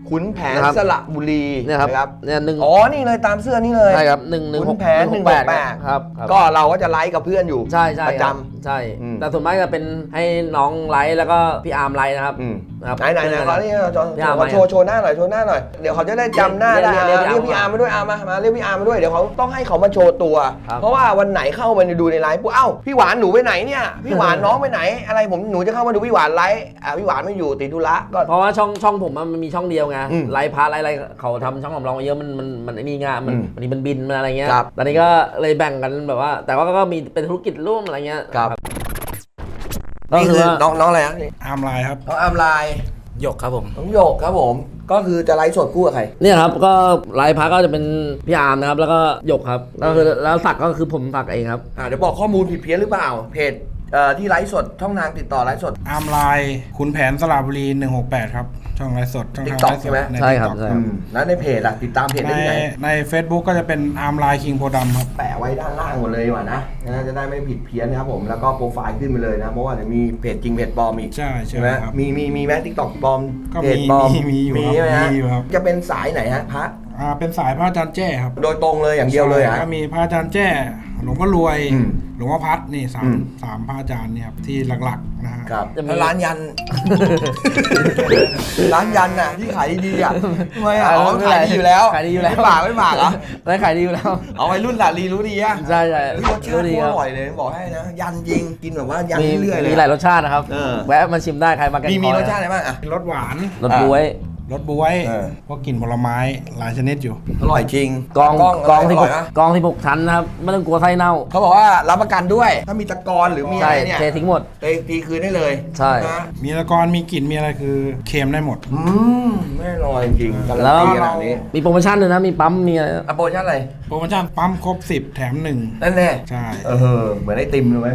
[SPEAKER 2] ขุนแผน
[SPEAKER 1] นะครับ
[SPEAKER 2] สระบุรี
[SPEAKER 1] เนี่ยครับ
[SPEAKER 2] นะครับ
[SPEAKER 1] เนี่ยหนึ่ง
[SPEAKER 2] อ๋อ นี่เลยตามเสื้อนี่เลย
[SPEAKER 1] ใช่ครับหนึ่งหนึ่ง
[SPEAKER 2] ขุ
[SPEAKER 1] ห
[SPEAKER 2] น
[SPEAKER 1] ก
[SPEAKER 2] แผนหนึ่ง
[SPEAKER 1] แป
[SPEAKER 2] ห
[SPEAKER 1] ด
[SPEAKER 2] กแปด
[SPEAKER 1] ครับครับ
[SPEAKER 2] ก็เราก็จะไลฟ์กับเพื่อนอยู่
[SPEAKER 1] ใช่ใช่
[SPEAKER 2] ประ
[SPEAKER 1] ค
[SPEAKER 2] จ
[SPEAKER 1] รับใช่
[SPEAKER 2] อืม
[SPEAKER 1] แต่ส่วนมากจะเป็นให้น้องไลฟ์แล้วก็พี่อาร์มไลฟ์นะครับ
[SPEAKER 2] อืม
[SPEAKER 1] นะครับ
[SPEAKER 2] ไหนไหนไหนขอนี่โชว์
[SPEAKER 1] พี่อาร์ม
[SPEAKER 2] ขอโชว์โชว์หน้าหน่อยโชว์หน้าหน่อย เดี๋ยวเขาจะได้จำหน้าได้
[SPEAKER 1] เรียกเรียก
[SPEAKER 2] เรียกพี่อาร์มมาด้วยอาร์มมามาเรียกพี่อาร์มมาด้วยเดี๋ยวเขาต้องให้เขามาโชว์ตัว
[SPEAKER 1] ครับ
[SPEAKER 2] เพราะว่าวันไหนเข้ามาดูในไลฟ์ปุ๊บเอ้าพี่หวานหนูไปไหนเนี่ยพี่หวานน้องไปไหน อะไรผมหนูจะเข้ามาดูพี่หวานไลฟ์อ่าพี่หวานไม่อยู่ติดธุระก็
[SPEAKER 1] เพราะว่าช่องช่องผมอะมันมีช่องเดียวไง
[SPEAKER 2] อืม
[SPEAKER 1] ไลฟ์พาร์ทไลฟ์อะไรเขาทำช่องของเราเยอะมันมันมันไอ้นี่ไงมัน
[SPEAKER 2] อืม
[SPEAKER 1] มันนี่มันบินมันอะไรเงี้ย
[SPEAKER 2] ครับ
[SPEAKER 1] ตอนนี้ก็เลยแบ่งกันแบบว่า แต่ว่าก็มีเป็นธุรกิจร่วมอะไรเงี้ย
[SPEAKER 2] ครับ
[SPEAKER 1] ก็
[SPEAKER 2] นี่
[SPEAKER 1] คือ
[SPEAKER 2] คือ
[SPEAKER 1] ว่า
[SPEAKER 2] น้องน้องอะไรฮะนี่
[SPEAKER 5] อาร์มไลน์ครับ
[SPEAKER 2] น้องอาร์มไลน์
[SPEAKER 5] หยกครับผม
[SPEAKER 2] น้องโยกครับผม ก็คือจะไลฟ์สดคู่กับใคร
[SPEAKER 1] เนี่ยครับก็ไลฟ์พาร์ทก็จะเป็นพี่อาร์มนะครับ แล้วก็หยกครับแล้วคือแล้วสักก็คือผมสักเองครับ
[SPEAKER 2] อ่าเดี๋ยวบอกข้อมูลผิดเพี้ยนหรือเปล่า เพจ เอ่อที่ไลฟ์สดช่องทางติดต่อไลฟ์สด
[SPEAKER 5] อาร์มไลน์ขุนแผนสระบุรี 168 ครับ ช่องไลฟ์สด ช่องทาง
[SPEAKER 2] TikTok
[SPEAKER 5] ไลฟ์ส
[SPEAKER 2] ใช่
[SPEAKER 5] ด
[SPEAKER 2] ไหม
[SPEAKER 5] ใน
[SPEAKER 1] ใช่ครับ
[SPEAKER 5] TikTok
[SPEAKER 1] ใช่
[SPEAKER 2] อืมแล้วในเพจอะติดตามเพจ
[SPEAKER 5] ใน
[SPEAKER 2] ได้ที่ไหน
[SPEAKER 5] ใน Facebook ก็จะเป็นอาร์มไลน์คิงโพดำครับ
[SPEAKER 2] แปะไว้ด้านล่างหมดเลยดีกว่านะนะจะได้ไม่ผิดเพี้ยนนะครับผมแล้วก็โปรไฟล์ขึ้นไปเลยนะเพราะว่าเดี๋ยวมีเพจจริงเพจปลอมอีก
[SPEAKER 5] ใช่ใช่
[SPEAKER 2] ไหม
[SPEAKER 5] ครับ
[SPEAKER 2] มีมีมีแม้ทิกตอกปลอม
[SPEAKER 5] ก็
[SPEAKER 2] เพ
[SPEAKER 5] มี
[SPEAKER 2] จปลอม
[SPEAKER 5] มีมีอยู่
[SPEAKER 2] มี
[SPEAKER 5] ครับ
[SPEAKER 2] ใช่ไหมฮะ
[SPEAKER 5] มีอยู่ครับ
[SPEAKER 2] จะเป็นสายไหนฮะพระ
[SPEAKER 5] อ่าเป็นสายพระอาจารย์แจ้ครับ
[SPEAKER 2] โดยตรงเลยอย่างเดียวเลย
[SPEAKER 5] ใช่
[SPEAKER 2] ฮะ
[SPEAKER 5] ก็มีพระอาจารย์แจ้ หลวงพ่อรวย
[SPEAKER 2] อืม
[SPEAKER 5] ห ลวงพ่อพัดนี่สา
[SPEAKER 2] อื
[SPEAKER 5] ม
[SPEAKER 2] ม
[SPEAKER 5] สามพระอาจารย์เนี่ยครับที่หลักๆนะฮะ
[SPEAKER 2] ครับ
[SPEAKER 1] จะมี
[SPEAKER 2] แล้วร้านยัน ร้านยันน่ะที่ขายดีๆอะทำไมอะอ๋อขายดีอยู่แล้ว
[SPEAKER 1] ขายดีอยู่แล้ว
[SPEAKER 2] ไม่ฝากไม่ฝากเหรอ
[SPEAKER 1] ได้ขายดีอยู่แล้ว
[SPEAKER 2] เอาไว้รุ่นหลานลีรู้ดีอะ
[SPEAKER 1] ใช่ใช่
[SPEAKER 2] เฮ้ยรสชาติ
[SPEAKER 1] ดี
[SPEAKER 2] โค
[SPEAKER 1] ค
[SPEAKER 2] ต
[SPEAKER 1] รั
[SPEAKER 2] รอบร่อยเลยบอกให้นะ ยันจริงกินแบบว่ายัน
[SPEAKER 1] มี
[SPEAKER 2] เรื่อยๆเลย
[SPEAKER 1] มีหลายรสชาตินะครับ
[SPEAKER 2] เออ
[SPEAKER 1] แวะมาชิมได้ใครมาแกง
[SPEAKER 2] มีมี
[SPEAKER 1] คอ
[SPEAKER 2] รสชาติอะไรบ้างอะ
[SPEAKER 5] รสหวาน
[SPEAKER 1] รสบวย
[SPEAKER 5] รสบวย
[SPEAKER 2] เออ
[SPEAKER 5] พวกกลิ่นผลไม้หลายชนิดอยู่
[SPEAKER 2] อร่อยจริง
[SPEAKER 1] กอง
[SPEAKER 2] กล้อง
[SPEAKER 1] กองที่
[SPEAKER 2] อ
[SPEAKER 1] ห
[SPEAKER 2] ร่อกยนะ
[SPEAKER 1] กองที่หกชั้นนะครับไม่ต้องกลัวไส้เน่า
[SPEAKER 2] เขาบอกว่ารับประกันด้วย ถ้ามีตะกอนหรือมีอะ
[SPEAKER 1] ใช่
[SPEAKER 2] ไรเนี่ย
[SPEAKER 1] เททิ้งหมด
[SPEAKER 2] เทตีคืนได้เลย
[SPEAKER 1] ใช่
[SPEAKER 2] นะ
[SPEAKER 5] มีตะกอนมีกลิ่นมีอะไรคือเค็มได้หมด
[SPEAKER 2] อืมไม่อร่อยจริงการัน
[SPEAKER 1] แล้ว
[SPEAKER 2] ตีขนาดนี้
[SPEAKER 1] มีโปรโมชั่นด้วยนะมีปั๊มมีอะไร
[SPEAKER 2] อะโปรโมชั่นอะไร
[SPEAKER 5] โปรโมชั่นปั๊มครบ 10 แถมหนึ่ง
[SPEAKER 2] นั่นแน่
[SPEAKER 5] ใช่
[SPEAKER 2] เออเหมือนไอติมเลยไหม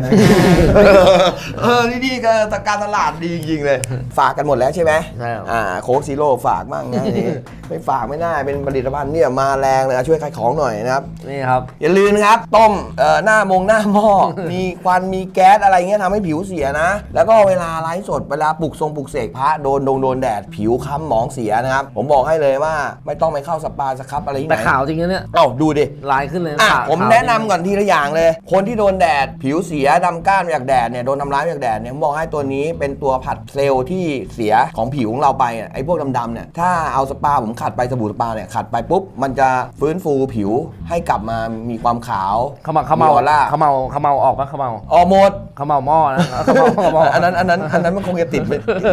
[SPEAKER 2] เออนี่นี่ก็ตะการตลาดดีจริงๆเลย ฝากกันหมดแล้วใช่ไหม
[SPEAKER 1] ใช่ครับ
[SPEAKER 2] อ่าโค้กซีโร่ฝากบ้างนะนี่ไม่ฝากไม่ได้เป็นผลิตภัณฑ์เนี่ยมาแรงเลยอะช่วยขายของหน่อยนะครับ
[SPEAKER 1] นี่ครับ
[SPEAKER 2] อย่าลืมนะครับต้มเอ่อหน้ามงหน้าหม้อ มีควันมีแก๊สอะไรเงี้ยทำให้ผิวเสียนะ แล้วก็เวลาไลฟ์สดเวลาปลุกทรงปลุกเสกพระโดนโดนโดนแดดผิวค้ำหมองเสียนะครับ ผมบอกให้เลยว่าไม่ต้องไปเข้าสปาสครับอะไรที่ไห
[SPEAKER 1] แต่
[SPEAKER 2] น
[SPEAKER 1] ขาวจริงนะเนี่ย
[SPEAKER 2] เอ้าดูดิ
[SPEAKER 1] ลายขึ้นเลย
[SPEAKER 2] อะ
[SPEAKER 1] ขาว
[SPEAKER 2] ผม
[SPEAKER 1] ขาว
[SPEAKER 2] แนะนำก่อนทีละอย่างเลย คนที่โดนแดด ผิวเสียดำก้านมาจากแดดเนี่ยโดนทำร้ายมาจากแดดเนี่ยผมบอกให้ตัวนี้เป็นตัวผัดเซลล์ที่เสียของผิวของเราไปอะไอ้พวกดำๆเนี่ยถ้าเอาสปาผมขัดไปสบู่สปาเนี่ยขัดไปปุ๊บมันจะฟื้นฟูผิวให้กลับมามีความขาว
[SPEAKER 1] เขามาเขาเมา
[SPEAKER 2] ออร่า
[SPEAKER 1] เขาเมาเขาเมาออกปะเขาเมา
[SPEAKER 2] ออกหมด
[SPEAKER 1] เขาเมาหม้อนะเขาเมาเขาเมา
[SPEAKER 2] อันนั้นอันนั้นอันนั้นมันคงจะติด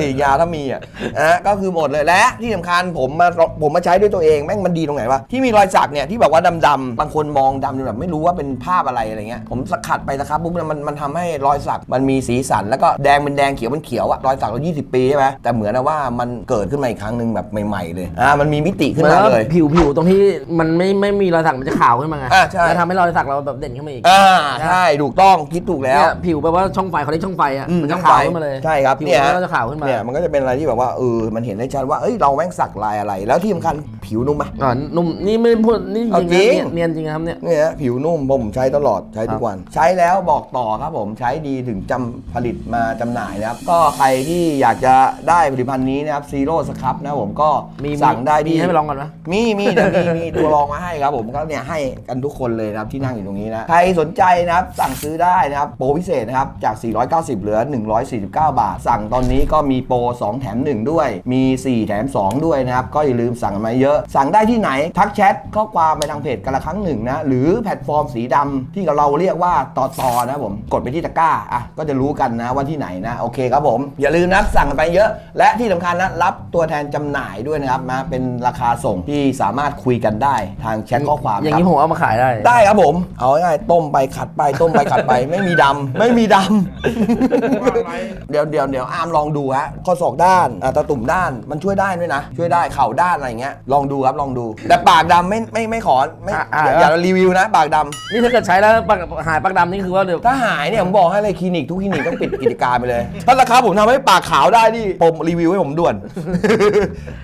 [SPEAKER 2] ติดยาถ้ามีอะนะก็คือหมดเลยและที่สำคัญผมมาผมมาใช้ด้วยตัวเองแม่งมันดีตรงไหนวะที่มีรอยสักเนี่ยที่แบบว่าดำๆบางคนมองดำจนแบบไม่รู้ว่าเป็นภาพอะไรอะไรเงี้ยผมสกัดไปนะครับปุ๊บมันมันทำให้รอยสักมันมีสีสัน แล้วก็แดงเป็นแดงเขียวเป็นเขียวอะรอยสักเรา 20 ปีใช่ไหมแต่เหมือนนะว่ามันเกิดขึ้นมาอีกครั้งหนึ่งแบบใหม่ๆเลยอ่ามันมีมิติขึ้นมาเลย
[SPEAKER 1] ผิวผิวตรงที่มันไม่ไม่มีรอยสักมันจะขาวขึ้นมาไง
[SPEAKER 2] อ่าใช่
[SPEAKER 1] แล้วทำให้รอยสักเราแบบเด่นขึ้นมาอีก
[SPEAKER 2] อ่าใช่ถูกต้องคิดถูกแล้ว
[SPEAKER 1] เนี่ยผิวแปลว่าช่องไฟเขาเรียกช่องไฟอะ
[SPEAKER 2] อืม
[SPEAKER 1] มันจะ
[SPEAKER 2] ช่อง
[SPEAKER 1] ขาว
[SPEAKER 2] ไฟ
[SPEAKER 1] ขึ้นมาเลย
[SPEAKER 2] ใช่ครับ
[SPEAKER 1] ผิว
[SPEAKER 2] เนี่ย
[SPEAKER 1] มันก็จะขาวขึ้นมา
[SPEAKER 2] เนี่ยมันก็จะเป็นอะไรที่แบบว่าเออมันเห็นได้ชัดว่าเอ้ยเราแม่งสักลายอะไร แล้วที่สำคัญผิวนุ่มปะ
[SPEAKER 1] อ่านุ่มนี่ไม่พูดนี่จ
[SPEAKER 2] เอา
[SPEAKER 1] ริง
[SPEAKER 2] จริ
[SPEAKER 1] นะ
[SPEAKER 2] ง
[SPEAKER 1] เนียนเนียนจริงนะครับเนี่ย
[SPEAKER 2] เนี่ยฮะผิวนุ่มผมใช้ตลอดใช้ทุกวัน ใช้แล้วบอกต่อครับผมใช้ดีถึงจำผลิตมาจำหน่ายนะครับ ก็ใครที่อยากจะได้ผลิตภัณฑ์นี้นะครับซีโร่สครับนะครับผมก็
[SPEAKER 1] มี
[SPEAKER 2] สั่งได้
[SPEAKER 1] มี
[SPEAKER 2] ที่
[SPEAKER 1] ให้ไปลองกันไหม
[SPEAKER 2] มีมีเดี๋ยวมีมีตัวรองมาให้ครับผมก็เนี่ยให้กันทุกคนเลยนะครับที่นั่งอยู่ตรงนี้นะใครสนใจนะครับสั่งซื้อได้นะครับโปรพิเศษนะครับจาก 490 เหลือ 149 บาท สั่งตอนนี้ก็มีโปร 2 แถม 1 ด้วย มี 4 แถม 2 ด้วยนะครับ ก็อย่าลืมสั่งกันมาเยอะ สั่งได้ที่ไหน ทักแชทข้อความไปทางเพจกันละครั้งหนึ่งนะ หรือแพลตฟอร์มสีดำที่เราเรียกว่าต่อตอนะครับผมกดไปที่ตะกร้าอะก็จะรู้กันนะว่าที่ไหนนะโอเคครับผมอย่าลืมนะสั่งกันไปเยอะ และที่สำคัญนะรับตัวแทนจำหน่ายด้วยนะครับนะเป็นราคาส่งที่สามารถคุยกันได้ทางแชทข้อความ
[SPEAKER 1] อย่าง
[SPEAKER 2] ครับ
[SPEAKER 1] นี้ผมเอามาขายได้
[SPEAKER 2] ได้ครับผม เอาง่ายๆต้มไปขัดไปต้มไปขัดไป ไม่มีดำไม่มีดำ เดี๋ยวเดี๋ยวเดี๋ยวอาร์มลองดูฮะข้อศอกด้านอ่าตาตุ่มด้านมันช่วยได้ด้วยนะ ช่วยได้เข่าด้านอะไรอย่างเงี้ยลองดูครับลองดู แต่ปากดำไม่ไม่ไม่ขอไม่
[SPEAKER 1] อะอะ
[SPEAKER 2] อย่าอย่ารีวิวนะ ปากดำ
[SPEAKER 1] นี่ถ้าเกิดใช้แล้วปากหายปากดำนี่คือว่าเดี๋ยว
[SPEAKER 2] ถ้าหายเนี่ยผมบอกให้เลยคลินิกทุกคลินิกต้องปิดกิจการไปเลย ถ้าราคาผมทำให้ปากขาวได้นี่ผมรีวิวให้ผมด่วน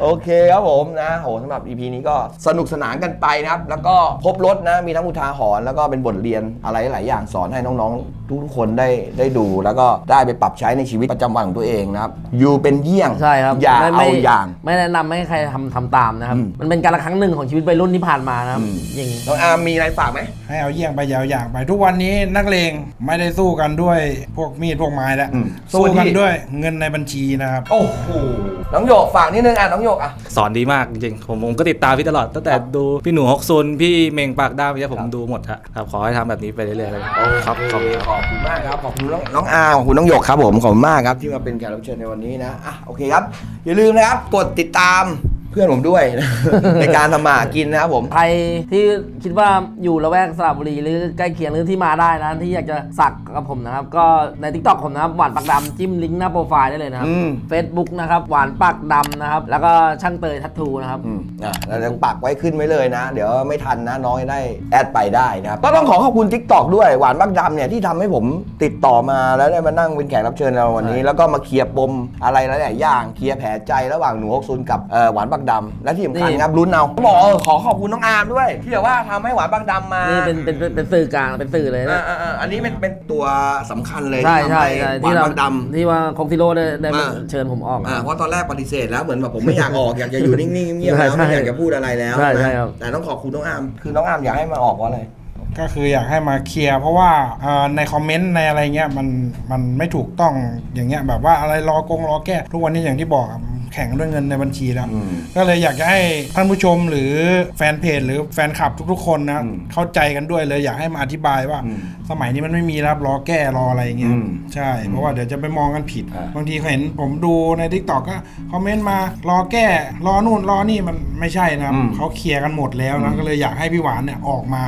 [SPEAKER 2] โอเคครับผมนะโหสำหรับ EP นี้ก็สนุกสนานกันไปนะครับ แล้วก็ครบรถนะ มีทั้งอุทาหรณ์แล้วก็เป็นบทเรียนอะไรหลายอย่างสอนให้น้องๆ ทุกๆคนได้ได้ดู แล้วก็ได้ไปปรับใช้ในชีวิตประจำวันของตัวเองนะครับ อยู่เป็นเยี่ยง
[SPEAKER 1] ใช่ครับ
[SPEAKER 2] อย่า
[SPEAKER 1] ไม่
[SPEAKER 2] เอา
[SPEAKER 1] ไม่
[SPEAKER 2] อย่าง
[SPEAKER 1] ไม่แนะนำให้ใครทำทำตามนะครับ
[SPEAKER 2] อืม
[SPEAKER 1] มันเป็นการละครั้งหนึ่งของชีวิตวัยรุ่นที่ผ่านมานะครับ
[SPEAKER 2] อืม
[SPEAKER 1] อย่าง
[SPEAKER 2] น้องอาร์มมีอะไรฝากไหม
[SPEAKER 5] ให้เอาเยี่ยงไปยาวอย่างไป ทุกวันนี้นักเลงไม่ได้สู้กันด้วยพวกมีดพวกไม้แล้ว
[SPEAKER 2] อืม
[SPEAKER 5] สู้
[SPEAKER 2] สู้
[SPEAKER 5] กัน
[SPEAKER 2] ที่
[SPEAKER 5] ด้วยเงินในบัญชีนะครับ
[SPEAKER 2] โอ้โหน้องโยกฝากนิดนึงอะน้องโยกอะ
[SPEAKER 6] สอนดีมากจริงๆผมผมก็ติดตามพี่ตลอด ตั้งแต่ดูพี่หนูฮกซุนพี่เมงปากด้ามเนี่ยผมดูหมดฮะครับขอให้ทำแบบนี้ไปเรื่อยๆเลยครับขอบคุณครับ
[SPEAKER 2] ขอบคุณมากครับ ขอบคุณน้องน้องอาร์มขอบคุณน้องหยกครับผม ขอบคุณมากครับที่มาเป็นแขกรับเชิญในวันนี้นะ อะ โอเคครับ อย่าลืมนะครับ กดติดตามเพื่อนผมด้วย ในการทำมาหากินนะครับผม
[SPEAKER 1] ใครที่คิดว่าอยู่ละแวกสระบุรีหรือใกล้เคียงหรือที่มาได้นะที่อยากจะสักกับผมนะครับ ก็ใน t ิ k t o k ผมนะครับหวานปากดำจิ้มลิงก์หน้าโปรไฟล์ได้เลยนะครับ
[SPEAKER 2] อืม
[SPEAKER 1] Facebook นะครับหวานปากดำนะครับ แล้วก็ช่างเตยทัตทูนะครับ
[SPEAKER 2] อืมอะแล้วต้องปักไว้ขึ้นไว้เลยนะ เดี๋ยวไม่ทันนะน้องจะได้แอดไปได้นะครับก็ต้องขอขอบคุณ t ิ k t o k ด้วยหวานบักดำเนี่ยที่ทำให้ผมติดต่อมาแล้วได้มานั่งเป็นแขกรับเชิญเราวันนี้
[SPEAKER 1] ใช่
[SPEAKER 2] แล้วก็มาเคลียร์ปมอะไรหลายๆอย่างเคลียร์แผลใจระหว่างหนูฮกซุนกับเอ่อหวานบักดำและที่สำคัญครับลุ้นเอาบอกเออขอขอบคุณน้องอาร์มด้วย ที่แบบว่าทำให้หวานบักดำมา
[SPEAKER 1] นี่เป็นเป็นเป็นเป็นสื่อกลางเป็นสื่อเลยนะ
[SPEAKER 2] อ่าอ่าอันนี้เป็นเป็นตัวสำคัญเลย
[SPEAKER 1] ใช่
[SPEAKER 2] ที่ทำ
[SPEAKER 1] ใช่
[SPEAKER 2] ให้
[SPEAKER 1] ใช่
[SPEAKER 2] หวา
[SPEAKER 1] ที่
[SPEAKER 2] น
[SPEAKER 1] เรา
[SPEAKER 2] บักดำ
[SPEAKER 1] ที่ว่าคงซิโร่ได้ได้มา
[SPEAKER 2] อ่า
[SPEAKER 1] เชิญผมออก
[SPEAKER 2] อ่าเพราะตอนแรกปฏิเสธแล้วเหมือนแบบผมไม่อยากออก อยากจะอยู่นิ่งๆเงียบๆ
[SPEAKER 1] ใช่
[SPEAKER 2] แล้วไม่
[SPEAKER 1] ใช่
[SPEAKER 2] อยากจะพูดอะไรแล้ว
[SPEAKER 1] ใช่ใช่
[SPEAKER 2] นะครับแต่ต้องขอบคุณน้องอาร์มคือน้องอาร์มอยากให้มาออกเพราะอะไร
[SPEAKER 5] ก็คืออยากให้มาเคลียร์เพราะว่าเอ่อในคอมเมนต์ในอะไรเงี้ยมันมันไม่ถูกต้องอย่างเงี้ยแบบว่าอะไรรอกงรอแก้ทุกวันนี้อย่างที่บอกอะแข่งด้วยเงินในบัญชีแล้ว
[SPEAKER 2] อืม
[SPEAKER 5] ก็เลยอยากจะให้ท่านผู้ชมหรือแฟนเพจหรือแฟนคลับทุกๆคนนะ
[SPEAKER 2] อืม
[SPEAKER 5] เข้าใจกันด้วยเลยอยากให้มาอธิบายว่า
[SPEAKER 2] อืม
[SPEAKER 5] สมัยนี้มันไม่มีแล้วรอแก้รออะไรเงี้ย
[SPEAKER 2] อืม
[SPEAKER 5] ใช่ เพราะว่าเดี๋ยวจะไปมองกันผิด
[SPEAKER 2] อ่า
[SPEAKER 5] บางทีเห็นผมดูในทิกตอกก็คอมเมนต์มารอแก้รอนู่นรอนี่มันไม่ใช่นะครับ
[SPEAKER 2] อืม
[SPEAKER 5] เขาเคลียร์กันหมดแล้วนะก็เลยอยากให้พี่หวานเนี่ยออกมา